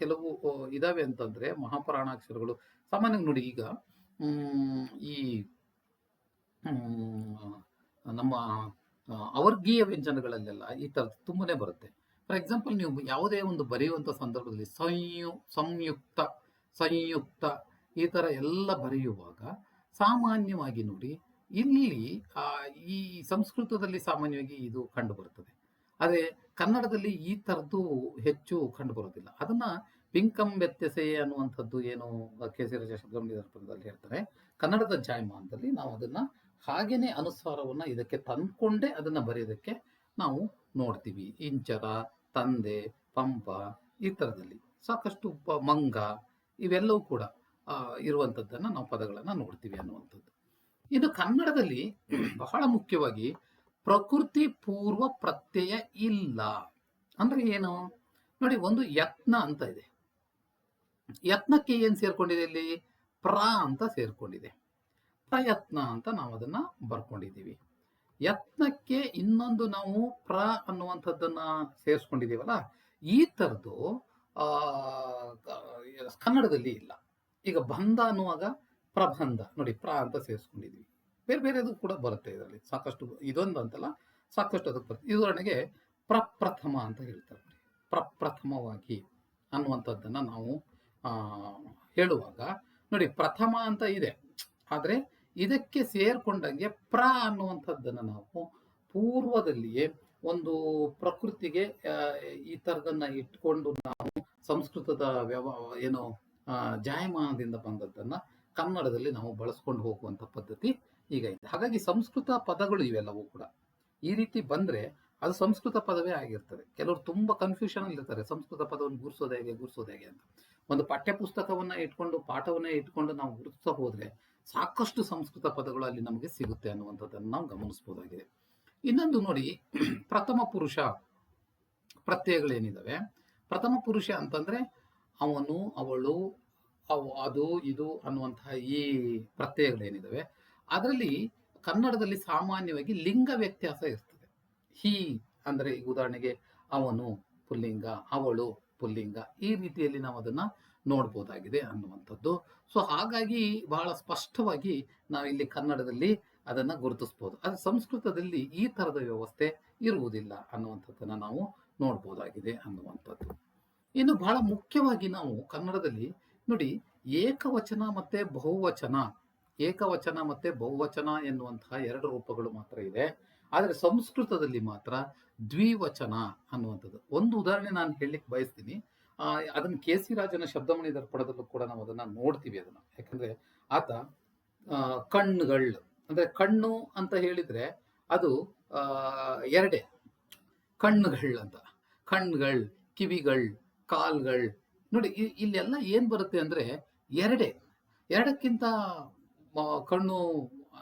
ಕೆಲವು ಇದಾವೆ ಅಂತಂದ್ರೆ ಮಹಾಪುರಾಣಾಕ್ಷರಗಳು. ಸಾಮಾನ್ಯವಾಗಿ ನೋಡಿ, ಈಗ ಈ ನಮ್ಮ ಅವರ್ಗೀಯ ವ್ಯಂಜನಗಳಲ್ಲೆಲ್ಲ ಈ ಥರದ್ದು ತುಂಬನೇ ಬರುತ್ತೆ. ಫಾರ್ ಎಕ್ಸಾಂಪಲ್ ನೀವು ಯಾವುದೇ ಒಂದು ಬರೆಯುವಂಥ ಸಂದರ್ಭದಲ್ಲಿ ಸಂಯು, ಸಂಯುಕ್ತ ಸಂಯುಕ್ತ ಈ ಥರ ಎಲ್ಲ ಬರೆಯುವಾಗ ಸಾಮಾನ್ಯವಾಗಿ ನೋಡಿ ಇಲ್ಲಿ ಈ ಸಂಸ್ಕೃತದಲ್ಲಿ ಸಾಮಾನ್ಯವಾಗಿ ಇದು ಕಂಡು ಬರುತ್ತದೆ ಆದರೆ ಕನ್ನಡದಲ್ಲಿ ಈ ಥರದ್ದು ಹೆಚ್ಚು ಕಂಡುಬರೋದಿಲ್ಲ ಅದನ್ನು ಪಿಂಕಂ ವ್ಯತ್ಯಸೆ ಅನ್ನುವಂಥದ್ದು ಏನು ಕೆ ಸಿ ಹೇಳ್ತಾರೆ. ಕನ್ನಡದ ಜಾಯಮಾನದಲ್ಲಿ ನಾವು ಅದನ್ನ ಹಾಗೇನೆ ಅನುಸ್ವಾರವನ್ನ ಇದಕ್ಕೆ ತಂದ್ಕೊಂಡೇ ಅದನ್ನ ಬರೆಯೋದಕ್ಕೆ ನಾವು ನೋಡ್ತೀವಿ. ಇಂಚರ, ತಂದೆ, ಪಂಪ ಈ ಥರದಲ್ಲಿ ಸಾಕಷ್ಟು ಮಂಗ ಇವೆಲ್ಲವೂ ಕೂಡ ಇರುವಂಥದ್ದನ್ನು ನಾವು ಪದಗಳನ್ನ ನೋಡ್ತೀವಿ ಅನ್ನುವಂಥದ್ದು. ಇನ್ನು ಕನ್ನಡದಲ್ಲಿ ಬಹಳ ಮುಖ್ಯವಾಗಿ ಪ್ರಕೃತಿ ಪೂರ್ವ ಪ್ರತ್ಯಯ ಇಲ್ಲ. ಅಂದ್ರೆ ಏನು? ನೋಡಿ, ಒಂದು ಯತ್ನ ಅಂತ ಇದೆ. ಯತ್ನಕ್ಕೆ ಏನು ಸೇರ್ಕೊಂಡಿದೆ ಇಲ್ಲಿ? ಪ್ರ ಅಂತ ಸೇರ್ಕೊಂಡಿದೆ. ಪ್ರಯತ್ನ ಅಂತ ನಾವು ಅದನ್ನ ಬರ್ಕೊಂಡಿದ್ದೀವಿ. ಯತ್ನಕ್ಕೆ ಇನ್ನೊಂದು ನಾವು ಪ್ರ ಅನ್ನುವಂಥದ್ದನ್ನ ಸೇರಿಸ್ಕೊಂಡಿದ್ದೀವಲ್ಲ, ಈ ಥರದ್ದು ಕನ್ನಡದಲ್ಲಿ ಇಲ್ಲ. ಈಗ ಬಂಧ ಅನ್ನುವಾಗ ಪ್ರಬಂಧ, ನೋಡಿ ಪ್ರ ಅಂತ ಸೇರಿಸ್ಕೊಂಡಿದ್ವಿ ಬೇರೆ ಬೇರೆದು ಕೂಡ ಬರುತ್ತೆ ಇದರಲ್ಲಿ. ಸಾಕಷ್ಟು ಇದೊಂದು ಅಂತಲ್ಲ, ಸಾಕಷ್ಟು ಅದಕ್ಕೆ ಬರುತ್ತೆ. ಉದಾಹರಣೆಗೆ ಪ್ರಪ್ರಥಮ ಅಂತ ಹೇಳ್ತಾರೆ ಪ್ರಪ್ರಥಮವಾಗಿ ಅನ್ನುವಂಥದ್ದನ್ನು ನಾವು ಹೇಳುವಾಗ, ನೋಡಿ ಪ್ರಥಮ ಅಂತ ಇದೆ. ಆದ್ರೆ ಇದಕ್ಕೆ ಸೇರ್ಕೊಂಡಂಗೆ ಪ್ರ ಅನ್ನುವಂಥದ್ದನ್ನು ನಾವು ಪೂರ್ವದಲ್ಲಿಯೇ ಒಂದು ಪ್ರಕೃತಿಗೆ ಈ ತರದನ್ನ ಇಟ್ಕೊಂಡು ನಾವು ಸಂಸ್ಕೃತದ ವ್ಯವ, ಏನು ಜಾಯಮಾನದಿಂದ ಬಂದದ್ದನ್ನ ಕನ್ನಡದಲ್ಲಿ ನಾವು ಬಳಸ್ಕೊಂಡು ಹೋಗುವಂತ ಪದ್ಧತಿ ಈಗ ಇದೆ. ಹಾಗಾಗಿ ಸಂಸ್ಕೃತ ಪದಗಳು ಇವೆಲ್ಲವೂ ಕೂಡ. ಈ ರೀತಿ ಬಂದ್ರೆ ಅದು ಸಂಸ್ಕೃತ ಪದವೇ ಆಗಿರ್ತದೆ. ಕೆಲವರು ತುಂಬಾ ಕನ್ಫ್ಯೂಷನ್ ಅಲ್ಲಿ ಇರ್ತಾರೆ. ಸಂಸ್ಕೃತ ಪದವನ್ನು ಗುರುಸೋದು ಹೇಗೆ ಗುರುಸೋದು ಹೇಗೆ ಅಂತ. ಒಂದು ಪಠ್ಯ ಪುಸ್ತಕವನ್ನ ಇಟ್ಕೊಂಡು, ಪಾಠವನ್ನೇ ಇಟ್ಕೊಂಡು ನಾವು ಗುರುತಿಸ್ತಾ ಹೋದ್ರೆ ಸಾಕಷ್ಟು ಸಂಸ್ಕೃತ ಪದಗಳು ಅಲ್ಲಿ ನಮಗೆ ಸಿಗುತ್ತೆ ಅನ್ನುವಂಥದ್ದನ್ನು ನಾವು ಗಮನಿಸಬಹುದಾಗಿದೆ ಇನ್ನೊಂದು ನೋಡಿ, ಪ್ರಥಮ ಪುರುಷ ಪ್ರತ್ಯಯಗಳೇನಿದ್ದಾವೆ ಪ್ರಥಮ ಪುರುಷ ಅಂತಂದ್ರೆ ಅವನು, ಅವಳು, ಅವು, ಅದು, ಇದು ಅನ್ನುವಂತಹ ಈ ಪ್ರತ್ಯಯಗಳೇನಿದ್ದಾವೆ ಅದರಲ್ಲಿ ಕನ್ನಡದಲ್ಲಿ ಸಾಮಾನ್ಯವಾಗಿ ಲಿಂಗ ವ್ಯತ್ಯಾಸ ಇರ್ತದೆ. ಹೀ ಅಂದ್ರೆ ಉದಾಹರಣೆಗೆ ಅವನು ಪುಲ್ಲಿಂಗ, ಅವಳು ಪುಲ್ಲಿಂಗ ಈ ರೀತಿಯಲ್ಲಿ ನಾವು ಅದನ್ನ ನೋಡ್ಬೋದಾಗಿದೆ ಅನ್ನುವಂಥದ್ದು. ಸೊ ಹಾಗಾಗಿ ಬಹಳ ಸ್ಪಷ್ಟವಾಗಿ ನಾವು ಇಲ್ಲಿ ಕನ್ನಡದಲ್ಲಿ ಅದನ್ನ ಗುರುತಿಸ್ಬೋದು. ಆದರೆ ಸಂಸ್ಕೃತದಲ್ಲಿ ಈ ತರದ ವ್ಯವಸ್ಥೆ ಇರುವುದಿಲ್ಲ ಅನ್ನುವಂಥದ್ದನ್ನು ನಾವು ನೋಡ್ಬೋದಾಗಿದೆ ಅನ್ನುವಂಥದ್ದು. ಇನ್ನು ಬಹಳ ಮುಖ್ಯವಾಗಿ ನಾವು ಕನ್ನಡದಲ್ಲಿ ನೋಡಿ, ಏಕವಚನ ಮತ್ತೆ ಬಹುವಚನ, ಏಕವಚನ ಮತ್ತೆ ಬಹುವಚನ ಎನ್ನುವಂತಹ ಎರಡು ರೂಪಗಳು ಮಾತ್ರ ಇದೆ. ಆದರೆ ಸಂಸ್ಕೃತದಲ್ಲಿ ಮಾತ್ರ ದ್ವಿವಚನ ಅನ್ನುವಂಥದ್ದು. ಒಂದು ಉದಾಹರಣೆ ನಾನು ಹೇಳಲಿಕ್ಕೆ ಬಯಸ್ತೀನಿ. ಅದನ್ನ ಕೆ ಸಿ ರಾಜನ ಶಬ್ದಮಣಿ ದರ್ಪಣದಲ್ಲೂ ಕೂಡ ನಾವು ಅದನ್ನ ನೋಡ್ತೀವಿ ಅದನ್ನ. ಯಾಕಂದ್ರೆ ಆತ ಕಣ್ಣುಗಳು, ಅಂದ್ರೆ ಕಣ್ಣು ಅಂತ ಹೇಳಿದ್ರೆ ಅದು ಎರಡೇ. ಕಣ್ಣುಗಳು ಅಂತ. ಕಣ್ಗಳು ಕಿವಿಗಳು, ಕಾಲ್ಗಳು. ನೋಡಿ ಇಲ್ಲೆಲ್ಲ ಏನ್ ಬರುತ್ತೆ ಅಂದ್ರೆ ಎರಡೇ. ಎರಡಕ್ಕಿಂತ ಕಣ್ಣು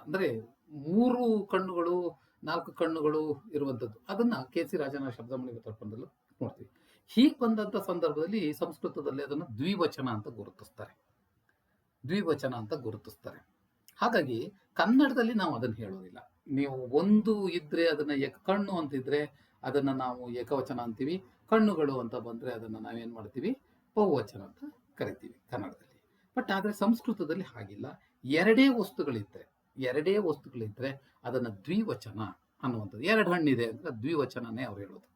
ಅಂದ್ರೆ ಮೂರು ಕಣ್ಣುಗಳು, ನಾಲ್ಕು ಕಣ್ಣುಗಳು ಇರುವಂತದ್ದು ಅದನ್ನ ಕೆ ಸಿ ರಾಜನ ಶಬ್ದಮಣಿ ದರ್ಪಣದಲ್ಲೂ ನೋಡ್ತೀವಿ. ಹೀಗೆ ಬಂದಂತ ಸಂದರ್ಭದಲ್ಲಿ ಸಂಸ್ಕೃತದಲ್ಲಿ ಅದನ್ನು ದ್ವಿವಚನ ಅಂತ ಗುರುತಿಸ್ತಾರೆ. ದ್ವಿವಚನ ಅಂತ ಗುರುತಿಸ್ತಾರೆ. ಹಾಗಾಗಿ ಕನ್ನಡದಲ್ಲಿ ನಾವು ಅದನ್ನ ಹೇಳೋದಿಲ್ಲ. ನೀವು ಒಂದು ಇದ್ರೆ ಅದನ್ನ ಏಕ ಕಣ್ಣು ಅಂತಿದ್ರೆ ಅದನ್ನ ನಾವು ಏಕವಚನ ಅಂತೀವಿ. ಕಣ್ಣುಗಳು ಅಂತ ಬಂದ್ರೆ ಅದನ್ನ ನಾವೇನ್ ಮಾಡ್ತೀವಿ? ಬಹುವಚನ ಅಂತ ಕರಿತೀವಿ ಕನ್ನಡದಲ್ಲಿ. ಬಟ್ ಆದ್ರೆ ಸಂಸ್ಕೃತದಲ್ಲಿ ಹಾಗಿಲ್ಲ. ಎರಡೇ ವಸ್ತುಗಳಿದ್ರೆ ಎರಡೇ ವಸ್ತುಗಳಿದ್ರೆ ಅದನ್ನ ದ್ವಿವಚನ ಅನ್ನುವಂಥದ್ದು. ಎರಡು ಹಣ್ಣಿದೆ ಅಂತ ದ್ವಿವಚನನೇ ಅವ್ರು ಹೇಳೋದು.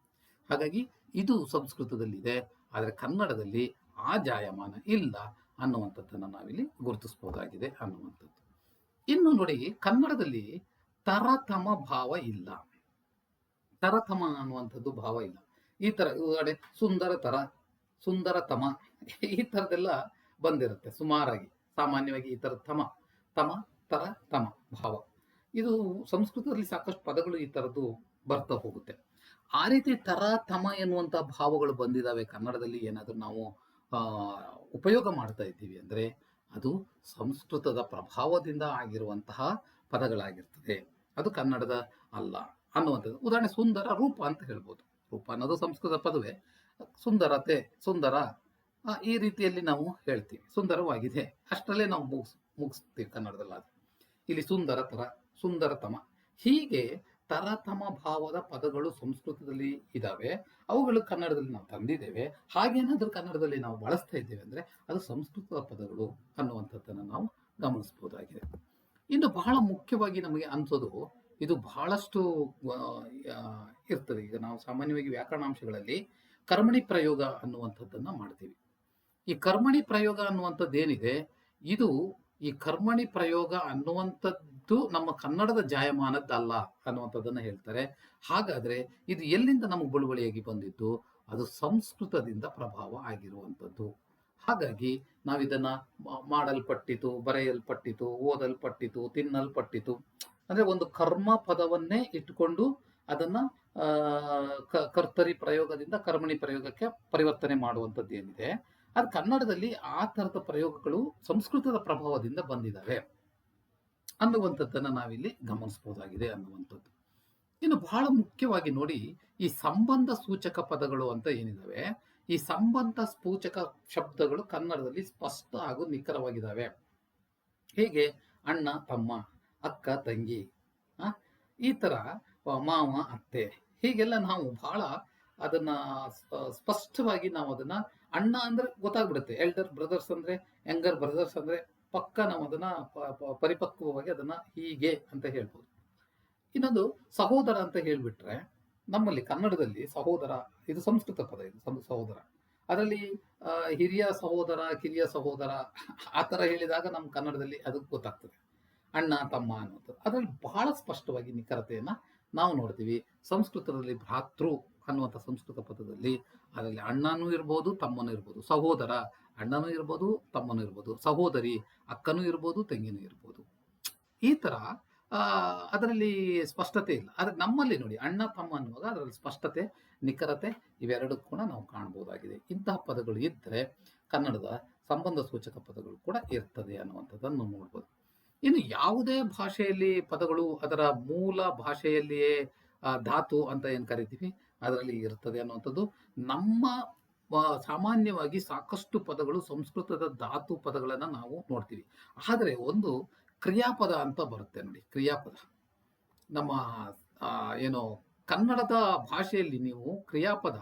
ಹಾಗಾಗಿ ಇದು ಸಂಸ್ಕೃತದಲ್ಲಿದೆ, ಆದರೆ ಕನ್ನಡದಲ್ಲಿ ಆ ಜಾಯಮಾನ ಇಲ್ಲ ಅನ್ನುವಂಥದ್ದನ್ನು ನಾವಿಲ್ಲಿ ಗುರುತಿಸ್ಬೋದಾಗಿದೆ ಅನ್ನುವಂಥದ್ದು. ಇನ್ನು ನೋಡಿ, ಕನ್ನಡದಲ್ಲಿ ತರತಮ ಭಾವ ಇಲ್ಲ. ತರತಮ ಅನ್ನುವಂಥದ್ದು ಭಾವ ಇಲ್ಲ. ಈ ತರ ಉದಾಹರಣೆ ಸುಂದರ ತರ, ಸುಂದರ ತಮ, ಈ ಥರದ್ದೆಲ್ಲ ಬಂದಿರುತ್ತೆ ಸುಮಾರಾಗಿ. ಸಾಮಾನ್ಯವಾಗಿ ಈ ಥರ ತಮ ತಮ, ತರ, ತಮ ಭಾವ. ಇದು ಸಂಸ್ಕೃತದಲ್ಲಿ ಸಾಕಷ್ಟು ಪದಗಳು ಈ ಥರದ್ದು ಬರ್ತಾ ಹೋಗುತ್ತೆ. ಆ ರೀತಿ ತರ ತಮ ಎನ್ನುವಂಥ ಭಾವಗಳು ಬಂದಿದ್ದಾವೆ ಕನ್ನಡದಲ್ಲಿ ಏನಾದರೂ ನಾವು ಉಪಯೋಗ ಮಾಡ್ತಾ ಇದ್ದೀವಿ ಅಂದರೆ ಅದು ಸಂಸ್ಕೃತದ ಪ್ರಭಾವದಿಂದ ಆಗಿರುವಂತಹ ಪದಗಳಾಗಿರ್ತದೆ. ಅದು ಕನ್ನಡದ ಅಲ್ಲ ಅನ್ನುವಂಥದ್ದು. ಉದಾಹರಣೆ ಸುಂದರ ರೂಪ ಅಂತ ಹೇಳ್ಬೋದು. ರೂಪ ಅನ್ನೋದು ಸಂಸ್ಕೃತ ಪದವೇ. ಸುಂದರತೆ, ಸುಂದರ ಈ ರೀತಿಯಲ್ಲಿ ನಾವು ಹೇಳ್ತೀವಿ. ಸುಂದರವಾಗಿದೆ. ಅಷ್ಟರಲ್ಲೇ ನಾವು ಮುಗಿಸ್, ಮುಗಿಸ್ತೀವಿ ಕನ್ನಡದಲ್ಲಿ ಅದು ಇಲ್ಲಿ ಸುಂದರ ತರ ಸುಂದರತಮ. ಹೀಗೆ ತರತಮ ಭಾವದ ಪದಗಳು ಸಂಸ್ಕೃತದಲ್ಲಿ ಇದ್ದಾವೆ ಅವುಗಳು ಕನ್ನಡದಲ್ಲಿ ನಾವು ತಂದಿದ್ದೇವೆ. ಹಾಗೇನಾದ್ರೂ ಕನ್ನಡದಲ್ಲಿ ನಾವು ಬಳಸ್ತಾ ಇದ್ದೇವೆ ಅಂದ್ರೆ ಅದು ಸಂಸ್ಕೃತದ ಪದಗಳು ಅನ್ನುವಂಥದ್ದನ್ನು ನಾವು ಗಮನಿಸಬಹುದಾಗಿದೆ ಇನ್ನು ಬಹಳ ಮುಖ್ಯವಾಗಿ ನಮಗೆ ಅನ್ಸೋದು ಇದು ಬಹಳಷ್ಟು ಇರ್ತದೆ. ಈಗ ನಾವು ಸಾಮಾನ್ಯವಾಗಿ ವ್ಯಾಕರಣಾಂಶಗಳಲ್ಲಿ ಕರ್ಮಣಿ ಪ್ರಯೋಗ ಅನ್ನುವಂಥದ್ದನ್ನ ಮಾಡ್ತೀವಿ. ಈ ಕರ್ಮಣಿ ಪ್ರಯೋಗ ಅನ್ನುವಂಥದ್ದು ಏನಿದೆ ಇದು ಈ ಕರ್ಮಣಿ ಪ್ರಯೋಗ ಅನ್ನುವಂಥದ್ದು ನಮ್ಮ ಕನ್ನಡದ ಜಾಯಮಾನದ್ದಲ್ಲ ಅನ್ನುವಂಥದ್ದನ್ನ ಹೇಳ್ತಾರೆ. ಹಾಗಾದ್ರೆ ಇದು ಎಲ್ಲಿಂದ ನಮಗೆ ಬಳುವಳಿಯಾಗಿ ಬಂದಿದ್ದು? ಅದು ಸಂಸ್ಕೃತದಿಂದ ಪ್ರಭಾವ ಆಗಿರುವಂಥದ್ದು. ಹಾಗಾಗಿ ನಾವಿದನ್ನ ಮಾಡಲ್ಪಟ್ಟಿತು, ಬರೆಯಲ್ಪಟ್ಟಿತು, ಓದಲ್ಪಟ್ಟಿತು, ತಿನ್ನಲ್ಪಟ್ಟಿತು. ಅಂದ್ರೆ ಒಂದು ಕರ್ಮ ಪದವನ್ನೇ ಇಟ್ಟುಕೊಂಡು ಅದನ್ನ ಕರ್ತರಿ ಪ್ರಯೋಗದಿಂದ ಕರ್ಮಣಿ ಪ್ರಯೋಗಕ್ಕೆ ಪರಿವರ್ತನೆ ಮಾಡುವಂಥದ್ದು ಏನಿದೆ ಅದು ಕನ್ನಡದಲ್ಲಿ ಆ ಥರದ ಪ್ರಯೋಗಗಳು ಸಂಸ್ಕೃತದ ಪ್ರಭಾವದಿಂದ ಬಂದಿದ್ದಾವೆ ಅನ್ನುವಂಥದ್ದನ್ನ ನಾವಿಲ್ಲಿ ಗಮನಿಸಬಹುದಾಗಿದೆ ಅನ್ನುವಂಥದ್ದು. ಇನ್ನು ಬಹಳ ಮುಖ್ಯವಾಗಿ ನೋಡಿ, ಈ ಸಂಬಂಧ ಸೂಚಕ ಪದಗಳು ಅಂತ ಏನಿದಾವೆ? ಈ ಸಂಬಂಧ ಸೂಚಕ ಶಬ್ದಗಳು ಕನ್ನಡದಲ್ಲಿ ಸ್ಪಷ್ಟ ಹಾಗೂ ನಿಖರವಾಗಿದ್ದಾವೆ ಹೇಗೆ? ಅಣ್ಣ, ತಮ್ಮ, ಅಕ್ಕ, ತಂಗಿ ಈ ತರ ಮಾವ, ಅತ್ತೆ. ಹೀಗೆಲ್ಲ ನಾವು ಬಹಳ ಅದನ್ನ ಸ್ಪಷ್ಟವಾಗಿ ನಾವು ಅದನ್ನ ಅಣ್ಣ ಅಂದ್ರೆ ಗೊತ್ತಾಗ್ಬಿಡುತ್ತೆ. ಎಲ್ಡರ್ ಬ್ರದರ್ಸ್ ಅಂದ್ರೆ ಯಂಗರ್ ಬ್ರದರ್ಸ್ ಅಂದ್ರೆ ಪಕ್ಕ ನಾವು ಅದನ್ನ ಪರಿಪಕ್ವವಾಗಿ ಅದನ್ನ ಹೀಗೆ ಅಂತ ಹೇಳ್ಬೋದು. ಇನ್ನೊಂದು ಸಹೋದರ ಅಂತ ಹೇಳ್ಬಿಟ್ರೆ ನಮ್ಮಲ್ಲಿ ಕನ್ನಡದಲ್ಲಿ ಸಹೋದರ, ಇದು ಸಂಸ್ಕೃತ ಪದ ಇದು ಸಹೋದರ. ಅದರಲ್ಲಿ ಹಿರಿಯ ಸಹೋದರ, ಕಿರಿಯ ಸಹೋದರ, ಆ ತರ ಹೇಳಿದಾಗ ನಮ್ಮ ಕನ್ನಡದಲ್ಲಿ ಅದಕ್ಕೆ ಗೊತ್ತಾಗ್ತದೆ. ಅಣ್ಣ, ತಮ್ಮ ಅನ್ನೋದು ಅದರಲ್ಲಿ ಬಹಳ ಸ್ಪಷ್ಟವಾಗಿ ನಿಖರತೆಯನ್ನ ನಾವು ನೋಡ್ತೀವಿ. ಸಂಸ್ಕೃತದಲ್ಲಿ ಭ್ರಾತೃ ಅನ್ನುವಂಥ ಸಂಸ್ಕೃತ ಪದದಲ್ಲಿ, ಅದರಲ್ಲಿ ಅಣ್ಣನೂ ಇರ್ಬೋದು, ತಮ್ಮನೂ ಇರ್ಬೋದು, ಸಹೋದರ ಅಣ್ಣನೂ ಇರ್ಬೋದು, ತಮ್ಮನೂ ಇರ್ಬೋದು, ಸಹೋದರಿ ಅಕ್ಕನೂ ಇರ್ಬೋದು, ತಂಗಿನೂ ಇರ್ಬೋದು. ಈ ಥರ ಅದರಲ್ಲಿ ಸ್ಪಷ್ಟತೆ ಇಲ್ಲ. ಆದರೆ ನಮ್ಮಲ್ಲಿ ನೋಡಿ, ಅಣ್ಣ, ತಮ್ಮ ಅನ್ನುವಾಗ ಅದರಲ್ಲಿ ಸ್ಪಷ್ಟತೆ, ನಿಖರತೆ ಇವೆರಡೂ ಕೂಡ ನಾವು ಕಾಣಬಹುದಾಗಿದೆ ಇಂತಹ ಪದಗಳು ಇದ್ದರೆ ಕನ್ನಡದ ಸಂಬಂಧ ಸೂಚಕ ಪದಗಳು ಕೂಡ ಇರ್ತದೆ ಅನ್ನುವಂಥದ್ದನ್ನು ನೋಡ್ಬೋದು. ಇನ್ನು ಯಾವುದೇ ಭಾಷೆಯಲ್ಲಿ ಪದಗಳು ಅದರ ಮೂಲ ಭಾಷೆಯಲ್ಲಿಯೇ ಧಾತು ಅಂತ ಏನು ಕರಿತೀವಿ? ಅದರಲ್ಲಿ ಇರ್ತದೆ ಅನ್ನುವಂಥದ್ದು ನಮ್ಮ ಸಾಮಾನ್ಯವಾಗಿ ಸಾಕಷ್ಟು ಪದಗಳು ಸಂಸ್ಕೃತದ ಧಾತು ಪದಗಳನ್ನು ನಾವು ನೋಡ್ತೀವಿ. ಆದರೆ ಒಂದು ಕ್ರಿಯಾಪದ ಅಂತ ಬರುತ್ತೆ ನೋಡಿ, ಕ್ರಿಯಾಪದ. ನಮ್ಮ ಏನು ಕನ್ನಡದ ಭಾಷೆಯಲ್ಲಿ ನೀವು ಕ್ರಿಯಾಪದ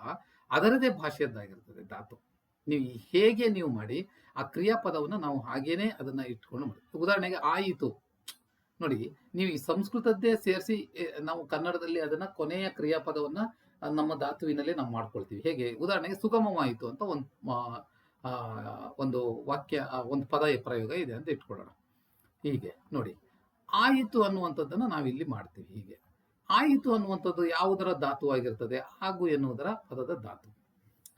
ಅದರದೇ ಭಾಷೆಯದ್ದಾಗಿರ್ತದೆ ಧಾತು. ನೀವು ಹೇಗೆ ನೀವು ಮಾಡಿ ಆ ಕ್ರಿಯಾಪದವನ್ನು ನಾವು ಹಾಗೇನೆ ಅದನ್ನ ಇಟ್ಕೊಂಡು ಮಾಡಿ ಉದಾಹರಣೆಗೆ ಆಯಿತು. ನೋಡಿ, ನೀವು ಈ ಸಂಸ್ಕೃತದ್ದೇ ಸೇರಿಸಿ ನಾವು ಕನ್ನಡದಲ್ಲಿ ಅದನ್ನ ಕೊನೆಯ ಕ್ರಿಯಾಪದವನ್ನ ನಮ್ಮ ಧಾತುವಿನಲ್ಲೇ ನಾವು ಮಾಡ್ಕೊಳ್ತೀವಿ. ಹೇಗೆ? ಉದಾಹರಣೆಗೆ ಸುಗಮವಾಯಿತು ಅಂತ ಒಂದು ಒಂದು ವಾಕ್ಯ ಒಂದು ಪದ ಪ್ರಯೋಗ ಇದೆ ಅಂತ ಇಟ್ಕೊಳ್ಳೋಣ. ಹೀಗೆ, ನೋಡಿ. ಆಯಿತು ಅನ್ನುವಂಥದ್ದನ್ನು ನಾವಿಲ್ಲಿ ಮಾಡ್ತೀವಿ. ಹೀಗೆ. ಆಯಿತು ಅನ್ನುವಂಥದ್ದು ಯಾವುದರ ಧಾತು ಆಗಿರ್ತದೆ ಹಾಗೂ ಎನ್ನುವುದರ ಪದದ ಧಾತು.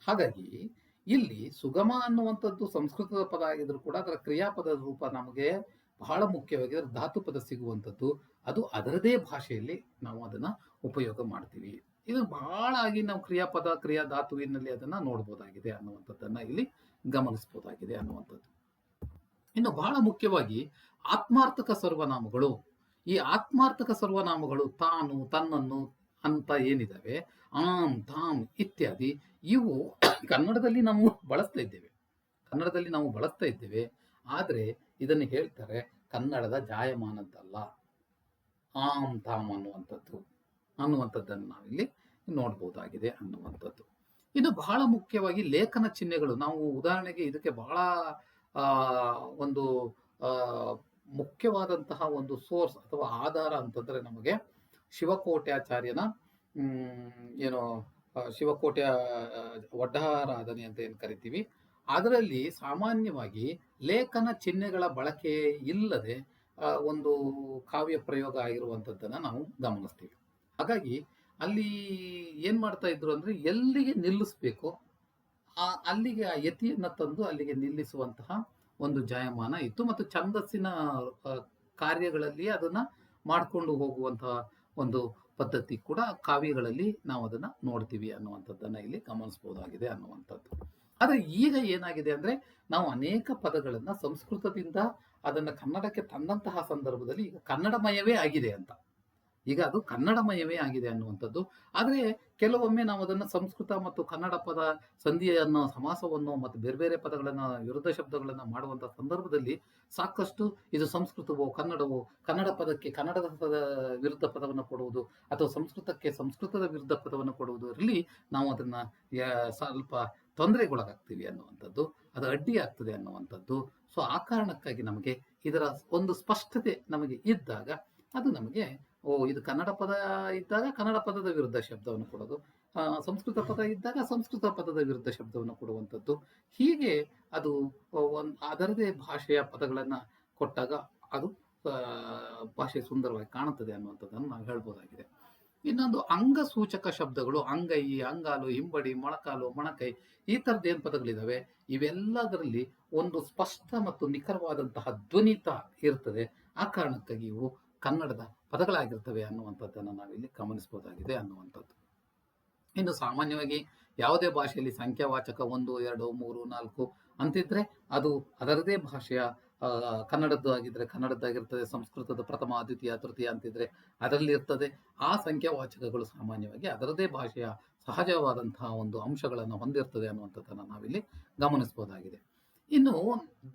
ಹಾಗಾಗಿ ಇಲ್ಲಿ ಸುಗಮ ಅನ್ನುವಂಥದ್ದು ಸಂಸ್ಕೃತದ ಪದ ಆಗಿದ್ರು ಕೂಡ ಅದರ ಕ್ರಿಯಾಪದದ ರೂಪ ನಮಗೆ ಬಹಳ ಮುಖ್ಯವಾಗಿ ಧಾತು ಪದ ಸಿಗುವಂಥದ್ದು. ಅದು ಅದರದೇ ಭಾಷೆಯಲ್ಲಿ ನಾವು ಅದನ್ನ ಉಪಯೋಗ ಮಾಡ್ತೀವಿ. ಇದು ಬಹಳ ಆಗಿ ನಾವು ಕ್ರಿಯಾಪದ ಕ್ರಿಯಾ ಧಾತುವಿನಲ್ಲಿ ಅದನ್ನ ನೋಡ್ಬೋದಾಗಿದೆ ಅನ್ನುವಂಥದ್ದನ್ನ ಇಲ್ಲಿ ಗಮನಿಸಬಹುದಾಗಿದೆ ಅನ್ನುವಂಥದ್ದು. ಇನ್ನು ಬಹಳ ಮುಖ್ಯವಾಗಿ ಆತ್ಮಾರ್ಥಕ ಸರ್ವನಾಮಗಳು. ಈ ಆತ್ಮಾರ್ಥಕ ಸರ್ವನಾಮಗಳು ತಾನು, ತನ್ನನ್ನು ಅಂತ ಏನಿದಾವೆ? ಆಮ್ ತಾಮ್ ಇತ್ಯಾದಿ. ಇವು ಕನ್ನಡದಲ್ಲಿ ನಾವು ಬಳಸ್ತಾ ಇದ್ದೇವೆ. ಕನ್ನಡದಲ್ಲಿ ನಾವು ಬಳಸ್ತಾ ಇದ್ದೇವೆ. ಆದರೆ ಇದನ್ನು ಹೇಳ್ತಾರೆ ಕನ್ನಡದ ಜಾಯಮಾನದ್ದಲ್ಲ. ಆಮ್ ತಾಮ್ ಅನ್ನುವಂಥದ್ದು. ಅನ್ನುವಂಥದ್ದನ್ನು ನಾವಿಲ್ಲಿ ನೋಡ್ಬೋದಾಗಿದೆ ಅನ್ನುವಂಥದ್ದು. ಇದು ಬಹಳ ಮುಖ್ಯವಾಗಿ ಲೇಖನ ಚಿಹ್ನೆಗಳು. ನಾವು ಉದಾಹರಣೆಗೆ ಇದಕ್ಕೆ ಬಹಳ ಒಂದು ಮುಖ್ಯವಾದಂತಹ ಒಂದು ಸೋರ್ಸ್ ಅಥವಾ ಆಧಾರ ಅಂತಂದ್ರೆ ನಮಗೆ ಶಿವಕೋಟ್ಯಾಚಾರ್ಯನ ಏನು ಶಿವಕೋಟೆಯ ವಡ್ಡಾರಾಧನೆ ಅಂತ ಏನು ಕರಿತೀವಿ. ಅದರಲ್ಲಿ ಸಾಮಾನ್ಯವಾಗಿ ಲೇಖನ ಚಿಹ್ನೆಗಳ ಬಳಕೆ ಇಲ್ಲದೆ ಒಂದು ಕಾವ್ಯ ಪ್ರಯೋಗ ಆಗಿರುವಂಥದ್ದನ್ನು ನಾವು ಗಮನಿಸ್ತೀವಿ. ಹಾಗಾಗಿ ಅಲ್ಲಿ ಏನು ಮಾಡ್ತಾ ಇದ್ರು ಅಂದ್ರೆ ಎಲ್ಲಿಗೆ ನಿಲ್ಲಿಸ್ಬೇಕು? ಆ, ಅಲ್ಲಿಗೆ ಆ ಯತಿಯನ್ನು ತಂದು ಅಲ್ಲಿಗೆ ನಿಲ್ಲಿಸುವಂತಹ ಒಂದು ಜಾಯಮಾನ ಇತ್ತು ಮತ್ತು ಛಂದಸ್ಸಿನ ಕಾರ್ಯಗಳಲ್ಲಿ ಅದನ್ನ ಮಾಡಿಕೊಂಡು ಹೋಗುವಂತಹ ಒಂದು ಪದ್ಧತಿ ಕೂಡ ಕಾವ್ಯಗಳಲ್ಲಿ ನಾವು ಅದನ್ನ ನೋಡ್ತೀವಿ ಅನ್ನುವಂಥದ್ದನ್ನು ಇಲ್ಲಿ ಗಮನಿಸಬಹುದಾಗಿದೆ ಅನ್ನುವಂಥದ್ದು. ಆದರೆ ಈಗ ಏನಾಗಿದೆ ಅಂದ್ರೆ ನಾವು ಅನೇಕ ಪದಗಳನ್ನು ಸಂಸ್ಕೃತದಿಂದ ಅದನ್ನ ಕನ್ನಡಕ್ಕೆ ತಂದಂತಹ ಸಂದರ್ಭದಲ್ಲಿ ಈಗ ಕನ್ನಡಮಯವೇ ಆಗಿದೆ ಅಂತ. ಈಗ ಅದು ಕನ್ನಡಮಯವೇ ಆಗಿದೆ ಅನ್ನುವಂಥದ್ದು. ಆದರೆ ಕೆಲವೊಮ್ಮೆ ನಾವು ಅದನ್ನು ಸಂಸ್ಕೃತ ಮತ್ತು ಕನ್ನಡ ಪದ ಸಂಧಿಯನ್ನು, ಸಮಾಸವನ್ನು ಮತ್ತು ಬೇರೆ ಬೇರೆ ಪದಗಳನ್ನು, ವಿರುದ್ಧ ಶಬ್ದಗಳನ್ನು ಮಾಡುವಂಥ ಸಂದರ್ಭದಲ್ಲಿ ಸಾಕಷ್ಟು ಇದು ಸಂಸ್ಕೃತವೋ, ಕನ್ನಡವೋ, ಕನ್ನಡ ಪದಕ್ಕೆ ಕನ್ನಡದ ಪದ ವಿರುದ್ಧ ಪದವನ್ನು ಕೊಡುವುದು ಅಥವಾ ಸಂಸ್ಕೃತಕ್ಕೆ ಸಂಸ್ಕೃತದ ವಿರುದ್ಧ ಪದವನ್ನು ಕೊಡುವುದರಲ್ಲಿ ನಾವು ಅದನ್ನು ಸ್ವಲ್ಪ ತೊಂದರೆಗೊಳಗಾಗ್ತೀವಿ ಅನ್ನುವಂಥದ್ದು, ಅದು ಅಡ್ಡಿ ಆಗ್ತದೆ ಅನ್ನುವಂಥದ್ದು. ಸೊ ಆ ಕಾರಣಕ್ಕಾಗಿ ನಮಗೆ ಇದರ ಒಂದು ಸ್ಪಷ್ಟತೆ ನಮಗೆ ಇದ್ದಾಗ ಅದು ನಮಗೆ ಓ, ಇದು ಕನ್ನಡ ಪದ ಇದ್ದಾಗ ಕನ್ನಡ ಪದದ ವಿರುದ್ಧ ಶಬ್ದವನ್ನು ಕೊಡೋದು. ಸಂಸ್ಕೃತ ಪದ ಇದ್ದಾಗ ಸಂಸ್ಕೃತ ಪದದ ವಿರುದ್ಧ ಶಬ್ದವನ್ನು ಕೊಡುವಂಥದ್ದು. ಹೀಗೆ ಅದು ಒಂದು ಅದರದೇ ಭಾಷೆಯ ಪದಗಳನ್ನು ಕೊಟ್ಟಾಗ ಅದು ಭಾಷೆ ಸುಂದರವಾಗಿ ಕಾಣುತ್ತದೆ ಅನ್ನುವಂಥದ್ದನ್ನು ನಾವು ಹೇಳ್ಬೋದಾಗಿದೆ. ಇನ್ನೊಂದು ಅಂಗ ಸೂಚಕ ಶಬ್ದಗಳು, ಅಂಗೈ ಅಂಗಾಲು, ಹಿಂಬಡಿ, ಮೊಳಕಾಲು, ಮೊಣಕೈ ಈ ಥರದ್ದು ಏನು ಪದಗಳಿದಾವೆ? ಇವೆಲ್ಲದರಲ್ಲಿ ಒಂದು ಸ್ಪಷ್ಟ ಮತ್ತು ನಿಖರವಾದಂತಹ ಧ್ವನಿತ ಇರ್ತದೆ. ಆ ಕಾರಣಕ್ಕಾಗಿ ಇವು ಕನ್ನಡದ ಪದಗಳಾಗಿರ್ತವೆ ಅನ್ನುವಂಥದ್ದನ್ನು ನಾವಿಲ್ಲಿ ಗಮನಿಸಬಹುದಾಗಿದೆ ಅನ್ನುವಂಥದ್ದು. ಇನ್ನು ಸಾಮಾನ್ಯವಾಗಿ ಯಾವುದೇ ಭಾಷೆಯಲ್ಲಿ ಸಂಖ್ಯಾವಾಚಕ ಒಂದು, ಎರಡು, ಮೂರು, ನಾಲ್ಕು ಅಂತಿದ್ರೆ ಅದು ಅದರದೇ ಭಾಷೆಯ ಕನ್ನಡದ್ದು ಆಗಿದ್ರೆ ಕನ್ನಡದ್ದಾಗಿರ್ತದೆ ಸಂಸ್ಕೃತದ ಪ್ರಥಮ, ದ್ವಿತೀಯ, ತೃತೀಯ ಅಂತಿದ್ರೆ ಅದರಲ್ಲಿ ಇರ್ತದೆ ಆ ಸಂಖ್ಯಾವಾಚಕಗಳು ಸಾಮಾನ್ಯವಾಗಿ ಅದರದೇ ಭಾಷೆಯ ಸಹಜವಾದಂತಹ ಒಂದು ಅಂಶಗಳನ್ನು ಹೊಂದಿರ್ತದೆ ಅನ್ನುವಂಥದ್ದನ್ನು ನಾವಿಲ್ಲಿ ಗಮನಿಸಬಹುದಾಗಿದೆ ಇನ್ನು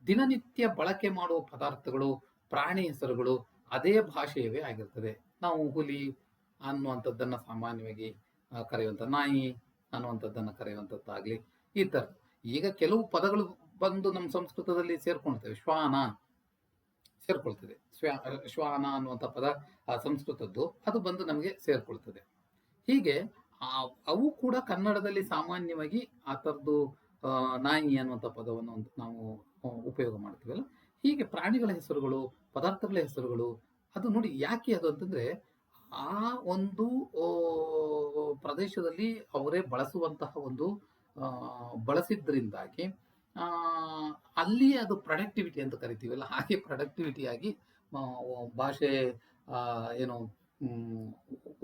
ದಿನನಿತ್ಯ ಬಳಕೆ ಮಾಡುವ ಪದಾರ್ಥಗಳು, ಪ್ರಾಣಿ ಹೆಸರುಗಳು ಅದೇ ಭಾಷೆಯವೇ ಆಗಿರ್ತದೆ. ನಾವು ಹುಲಿ ಅನ್ನುವಂಥದ್ದನ್ನು ಸಾಮಾನ್ಯವಾಗಿ ಕರೆಯುವಂಥ ನಾಯಿ ಅನ್ನುವಂಥದ್ದನ್ನು ಕರೆಯುವಂಥದ್ದಾಗಲಿ ಈ ಥರ. ಈಗ ಕೆಲವು ಪದಗಳು ಬಂದು ನಮ್ಮ ಸಂಸ್ಕೃತದಲ್ಲಿ ಸೇರ್ಕೊಳ್ತೇವೆ. ಶ್ವಾನ ಸೇರ್ಕೊಳ್ತದೆ. ಶ್ವಾ, ಶ್ವಾನ ಅನ್ನುವಂಥ ಪದ ಸಂಸ್ಕೃತದ್ದು, ಅದು ಬಂದು ನಮಗೆ ಸೇರ್ಕೊಳ್ತದೆ. ಹೀಗೆ ಆ- ಅವು ಕೂಡ ಕನ್ನಡದಲ್ಲಿ ಸಾಮಾನ್ಯವಾಗಿ ಆ ಥರದ್ದು ನಾಯಿ ಅನ್ನುವಂಥ ಪದವನ್ನು ನಾವು ಉಪಯೋಗ ಮಾಡ್ತೀವಲ್ಲ ಹೀಗೆ ಪ್ರಾಣಿಗಳ ಹೆಸರುಗಳು, ಪದಾರ್ಥಗಳ ಹೆಸರುಗಳು, ಅದು ನೋಡಿ ಯಾಕೆ ಅದು ಅಂತಂದ್ರೆ ಆ ಒಂದು ಪ್ರದೇಶದಲ್ಲಿ ಅವರೇ ಬಳಸುವಂತಹ ಒಂದು ಬಳಸಿದ್ರಿಂದಾಗಿ ಅಲ್ಲಿ ಅದು ಪ್ರೊಡಕ್ಟಿವಿಟಿ ಅಂತ ಕರಿತೀವಲ್ಲ, ಹಾಗೆ ಪ್ರೊಡಕ್ಟಿವಿಟಿಯಾಗಿ ಭಾಷೆ ಏನು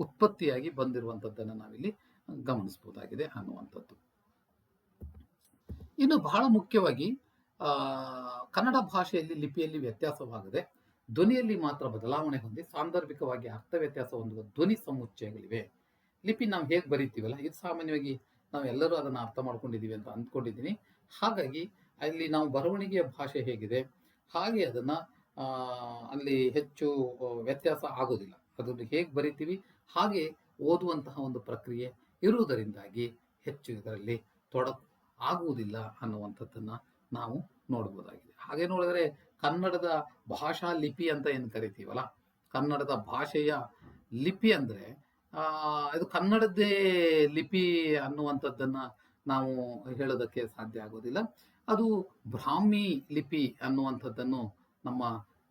ಉತ್ಪತ್ತಿಯಾಗಿ ಬಂದಿರುವಂಥದ್ದನ್ನು ನಾವಿಲ್ಲಿ ಗಮನಿಸಬಹುದಾಗಿದೆ ಅನ್ನುವಂಥದ್ದು. ಇನ್ನು ಬಹಳ ಮುಖ್ಯವಾಗಿ ಕನ್ನಡ ಭಾಷೆಯಲ್ಲಿ ಲಿಪಿಯಲ್ಲಿ ವ್ಯತ್ಯಾಸವಾಗದೆ ಧ್ವನಿಯಲ್ಲಿ ಮಾತ್ರ ಬದಲಾವಣೆ ಹೊಂದಿ ಸಾಂದರ್ಭಿಕವಾಗಿ ಅರ್ಥ ವ್ಯತ್ಯಾಸ ಹೊಂದುವ ಧ್ವನಿ ಸಮುಚ್ಚಯಗಳಿವೆ. ಲಿಪಿ ನಾವು ಹೇಗೆ ಬರೀತೀವಲ್ಲ? ಇದು ಸಾಮಾನ್ಯವಾಗಿ ನಾವು ಎಲ್ಲರೂ ಅದನ್ನು ಅರ್ಥ ಮಾಡ್ಕೊಂಡಿದ್ದೀವಿ ಅಂತ ಅಂದ್ಕೊಂಡಿದ್ದೀನಿ. ಹಾಗಾಗಿ ಅಲ್ಲಿ ನಾವು ಬರವಣಿಗೆಯ ಭಾಷೆ ಹೇಗಿದೆ? ಹಾಗೆ ಅದನ್ನು ಅಲ್ಲಿ ಹೆಚ್ಚು ವ್ಯತ್ಯಾಸ ಆಗೋದಿಲ್ಲ. ಅದನ್ನು ಹೇಗೆ ಬರಿತೀವಿ? ಹಾಗೆ ಓದುವಂತಹ ಒಂದು ಪ್ರಕ್ರಿಯೆ ಇರುವುದರಿಂದಾಗಿ ಹೆಚ್ಚು ಇದರಲ್ಲಿ ತೊಡಕು ಆಗುವುದಿಲ್ಲ ಅನ್ನುವಂಥದ್ದನ್ನು ನಾವು ನೋಡ್ಬೋದಾಗಿದೆ. ಹಾಗೆ ನೋಡಿದ್ರೆ ಕನ್ನಡದ ಭಾಷಾ ಲಿಪಿ ಅಂತ ಏನು ಕರಿತೀವಲ್ಲ? ಕನ್ನಡದ ಭಾಷೆಯ ಲಿಪಿ ಅಂದರೆ ಇದು ಕನ್ನಡದ್ದೇ ಲಿಪಿ ಅನ್ನುವಂಥದ್ದನ್ನು ನಾವು ಹೇಳೋದಕ್ಕೆ ಸಾಧ್ಯ ಆಗೋದಿಲ್ಲ. ಅದು ಬ್ರಾಹ್ಮಿ ಲಿಪಿ ಅನ್ನುವಂಥದ್ದನ್ನು ನಮ್ಮ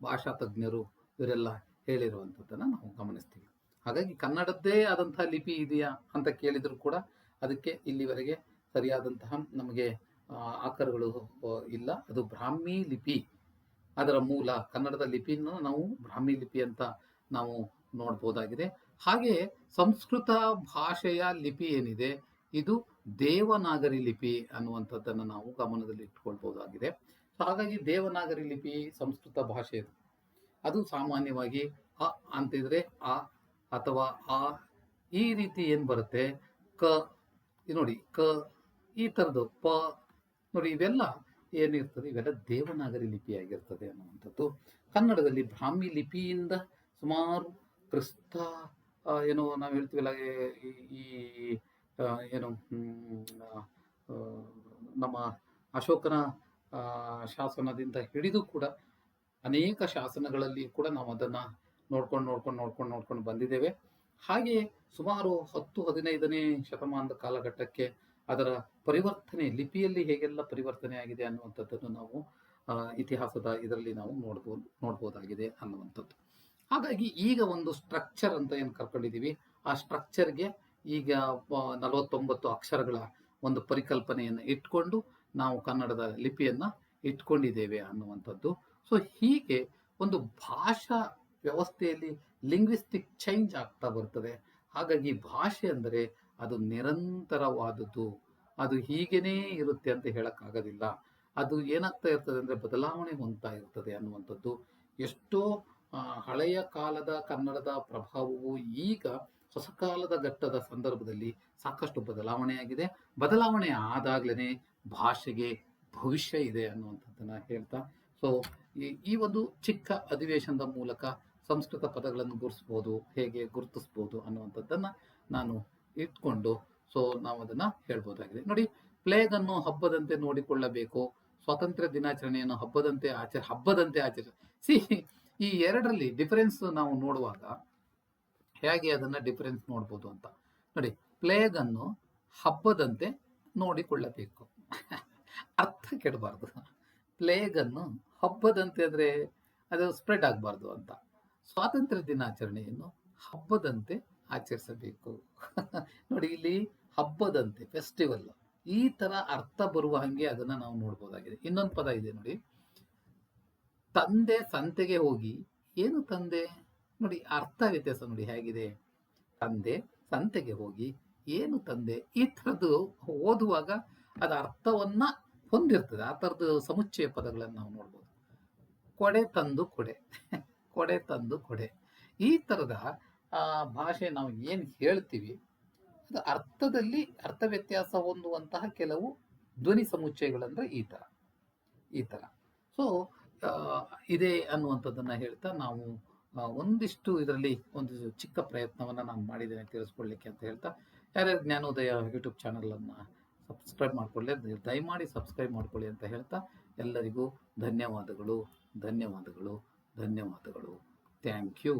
ಭಾಷಾ ತಜ್ಞರು ಇವರೆಲ್ಲ ಹೇಳಿರುವಂಥದ್ದನ್ನು ನಾವು ಗಮನಿಸ್ತೀವಿ. ಹಾಗಾಗಿ ಕನ್ನಡದ್ದೇ ಆದಂತಹ ಲಿಪಿ ಇದೆಯಾ ಅಂತ ಕೇಳಿದರೂ ಕೂಡ ಅದಕ್ಕೆ ಇಲ್ಲಿವರೆಗೆ ಸರಿಯಾದಂತಹ ನಮಗೆ ಆಕರಗಳು ಇಲ್ಲ. ಅದು ಬ್ರಾಹ್ಮಿ ಲಿಪಿ. ಅದರ ಮೂಲ ಕನ್ನಡದ ಲಿಪಿಯನ್ನು ನಾವು ಬ್ರಾಹ್ಮಿ ಲಿಪಿ ಅಂತ ನಾವು ನೋಡ್ಬೋದಾಗಿದೆ. ಹಾಗೆ ಸಂಸ್ಕೃತ ಭಾಷೆಯ ಲಿಪಿ ಏನಿದೆ? ಇದು ದೇವನಾಗರಿ ಲಿಪಿ ಅನ್ನುವಂಥದ್ದನ್ನು ನಾವು ಗಮನದಲ್ಲಿ ಇಟ್ಕೊಳ್ಬಹುದಾಗಿದೆ ಹಾಗಾಗಿ ದೇವನಾಗರಿ ಲಿಪಿ ಸಂಸ್ಕೃತ ಭಾಷೆ ಅದು. ಸಾಮಾನ್ಯವಾಗಿ ಅ ಅಂತಿದ್ರೆ ಆ ಅಥವಾ ಆ. ಈ ರೀತಿ ಏನು ಬರುತ್ತೆ? ಕ ನೋಡಿ, ಕ, ಈ ಥರದ್ದು ಪ ನೋಡಿ, ಇವೆಲ್ಲ ಏನಿರ್ತದೆ? ಇವೆಲ್ಲ ದೇವನಾಗರಿ ಲಿಪಿಯಾಗಿರ್ತದೆ ಅನ್ನುವಂಥದ್ದು. ಕನ್ನಡದಲ್ಲಿ ಬ್ರಾಹ್ಮಿ ಲಿಪಿಯಿಂದ ಸುಮಾರು ಕ್ರಿಸ್ತ ಏನು ನಾವು ಹೇಳ್ತೀವಲ್ಲ, ಈ- ಏನು ನಮ್ಮ ಅಶೋಕನ ಶಾಸನದಿಂದ ಹಿಡಿದು ಕೂಡ ಅನೇಕ ಶಾಸನಗಳಲ್ಲಿ ಕೂಡ ನಾವು ಅದನ್ನು ನೋಡ್ಕೊಂಡು ನೋಡ್ಕೊಂಡು ನೋಡ್ಕೊಂಡು ನೋಡ್ಕೊಂಡು ಬಂದಿದ್ದೇವೆ. ಹಾಗೆ ಸುಮಾರು ಹತ್ತು, ಹದಿನೈದನೇ ಶತಮಾನದ ಕಾಲಘಟ್ಟಕ್ಕೆ ಅದರ ಪರಿವರ್ತನೆ, ಲಿಪಿಯಲ್ಲಿ ಹೇಗೆಲ್ಲ ಪರಿವರ್ತನೆ ಆಗಿದೆ ಅನ್ನುವಂಥದ್ದನ್ನು ನಾವು ಇತಿಹಾಸದ ಇದರಲ್ಲಿ ನಾವು ನೋಡ್ಬೋದು, ನೋಡ್ಬೋದಾಗಿದೆ ಅನ್ನುವಂಥದ್ದು. ಹಾಗಾಗಿ ಈಗ ಒಂದು ಸ್ಟ್ರಕ್ಚರ್ ಅಂತ ಏನು ಕರ್ಕೊಂಡಿದ್ದೀವಿ, ಆ ಸ್ಟ್ರಕ್ಚರ್ಗೆ ಈಗ ನಲವತ್ತೊಂಬತ್ತು ಅಕ್ಷರಗಳ ಒಂದು ಪರಿಕಲ್ಪನೆಯನ್ನು ಇಟ್ಕೊಂಡು ನಾವು ಕನ್ನಡದ ಲಿಪಿಯನ್ನು ಇಟ್ಕೊಂಡಿದ್ದೇವೆ ಅನ್ನುವಂಥದ್ದು. ಸೊ ಹೀಗೆ ಒಂದು ಭಾಷಾ ವ್ಯವಸ್ಥೆಯಲ್ಲಿ ಲಿಂಗ್ವಿಸ್ಟಿಕ್ ಚೇಂಜ್ ಆಗ್ತಾ ಬರ್ತದೆ. ಹಾಗಾಗಿ ಭಾಷೆ ಅಂದರೆ ಅದು ನಿರಂತರವಾದದ್ದು. ಅದು ಹೀಗೇನೇ ಇರುತ್ತೆ ಅಂತ ಹೇಳೋಕ್ಕಾಗೋದಿಲ್ಲ. ಅದು ಏನಾಗ್ತಾ ಇರ್ತದೆ ಅಂದರೆ ಬದಲಾವಣೆ ಹೊಂದ್ತಾ ಇರ್ತದೆ ಅನ್ನುವಂಥದ್ದು. ಎಷ್ಟೋ ಹಳೆಯ ಕಾಲದ ಕನ್ನಡದ ಪ್ರಭಾವವು ಈಗ ಹೊಸ ಕಾಲದ ಘಟ್ಟದ ಸಂದರ್ಭದಲ್ಲಿ ಸಾಕಷ್ಟು ಬದಲಾವಣೆಯಾಗಿದೆ ಬದಲಾವಣೆ ಆದಾಗ್ಲೇನೆ ಭಾಷೆಗೆ ಭವಿಷ್ಯ ಇದೆ ಅನ್ನುವಂಥದ್ದನ್ನು ಹೇಳ್ತಾ. ಸೊ ಈ ಒಂದು ಚಿಕ್ಕ ಅಧಿವೇಶನದ ಮೂಲಕ ಸಂಸ್ಕೃತ ಪದಗಳನ್ನು ಗುರುಸ್ಬೋದು ಹೇಗೆ ಗುರುತಿಸ್ಬೋದು ಅನ್ನುವಂಥದ್ದನ್ನು ನಾನು ಇಟ್ಕೊಂಡು ಸೊ ನಾವು ಅದನ್ನ ಹೇಳ್ಬೋದಾಗಿದೆ. ನೋಡಿ ಪ್ಲೇಗ್ ಅನ್ನು ಹಬ್ಬದಂತೆ ನೋಡಿಕೊಳ್ಳಬೇಕು, ಸ್ವಾತಂತ್ರ್ಯ ದಿನಾಚರಣೆಯನ್ನು ಹಬ್ಬದಂತೆ ಆಚರ ಹಬ್ಬದಂತೆ ಆಚರಿಸ, ಸಿ, ಈ ಎರಡರಲ್ಲಿ ಡಿಫರೆನ್ಸ್ ನಾವು ನೋಡುವಾಗ ಹೇಗೆ ಅದನ್ನ ಡಿಫರೆನ್ಸ್ ನೋಡ್ಬೋದು ಅಂತ. ನೋಡಿ ಪ್ಲೇಗ್ ಅನ್ನು ಹಬ್ಬದಂತೆ ನೋಡಿಕೊಳ್ಳಬೇಕು. ಅರ್ಥ ಕೆಡಬಾರ್ದು. ಪ್ಲೇಗ್ ಅನ್ನು ಹಬ್ಬದಂತೆ ಅಂದ್ರೆ ಅದು ಸ್ಪ್ರೆಡ್ ಆಗಬಾರ್ದು ಅಂತ. ಸ್ವಾತಂತ್ರ್ಯ ದಿನಾಚರಣೆಯನ್ನು ಹಬ್ಬದಂತೆ ಆಚರಿಸಬೇಕು. [laughs] ನೋಡಿ, ಇಲ್ಲಿ ಹಬ್ಬದಂತೆ ಫೆಸ್ಟಿವಲ್ ಈ ತರ ಅರ್ಥ ಬರುವ ಹಾಗೆ ಅದನ್ನ ನಾವು ನೋಡ್ಬೋದಾಗಿದೆ. ಇನ್ನೊಂದು ಪದ ಇದೆ ನೋಡಿ. ತಂದೆ ಸಂತೆಗೆ ಹೋಗಿ, ಏನು ತಂದೆ? ನೋಡಿ, ಅರ್ಥ ವ್ಯತ್ಯಾಸ ನೋಡಿ ಹೇಗಿದೆ. ತಂದೆ ಸಂತೆಗೆ ಹೋಗಿ, ಏನು ತಂದೆ? ಈ ಥರದ್ದು ಓದುವಾಗ ಅದ ಅರ್ಥವನ್ನ ಹೊಂದಿರ್ತದೆ. ಆ ಥರದ್ದು ಸಮುಚ್ಚಯ ಪದಗಳನ್ನು ನಾವು ನೋಡ್ಬೋದು. ಕೊಡೆ ತಂದು ಕೊಡೆ. [laughs] ಕೊಡೆ ತಂದು ಕೊಡೆ. ಈ ಥರದ ಭಾಷೆ ನಾವು ಏನು ಹೇಳ್ತೀವಿ ಅದು ಅರ್ಥದಲ್ಲಿ ಅರ್ಥ ವ್ಯತ್ಯಾಸ ಹೊಂದುವಂತಹ ಕೆಲವು ಧ್ವನಿ ಸಮುಚ್ಚಯಗಳಂದ್ರೆ ಈ ಥರ ಈ ಥರ ಸೊ ಇದೆ ಅನ್ನುವಂಥದ್ದನ್ನ ಹೇಳ್ತಾ ನಾವು ಆ, ಒಂದಿಷ್ಟು ಇದರಲ್ಲಿ ಒಂದು ಚಿಕ್ಕ ಪ್ರಯತ್ನವನ್ನ ನಾನು ಮಾಡಿದ್ದೇನೆ ತಿಳಿಸ್ಕೊಡ್ಲಿಕ್ಕೆ ಅಂತ ಹೇಳ್ತಾ ಯಾರ್ಯಾರು ಜ್ಞಾನೋದಯ ಯೂಟ್ಯೂಬ್ ಚಾನಲನ್ನು ಸಬ್ಸ್ಕ್ರೈಬ್ ಮಾಡ್ಕೊಳ್ಳಿ ದಯಮಾಡಿ ಸಬ್ಸ್ಕ್ರೈಬ್ ಮಾಡ್ಕೊಳ್ಳಿ ಅಂತ ಹೇಳ್ತಾ ಎಲ್ಲರಿಗೂ ಧನ್ಯವಾದಗಳು ಧನ್ಯವಾದಗಳು ಧನ್ಯವಾದಗಳು. Thank you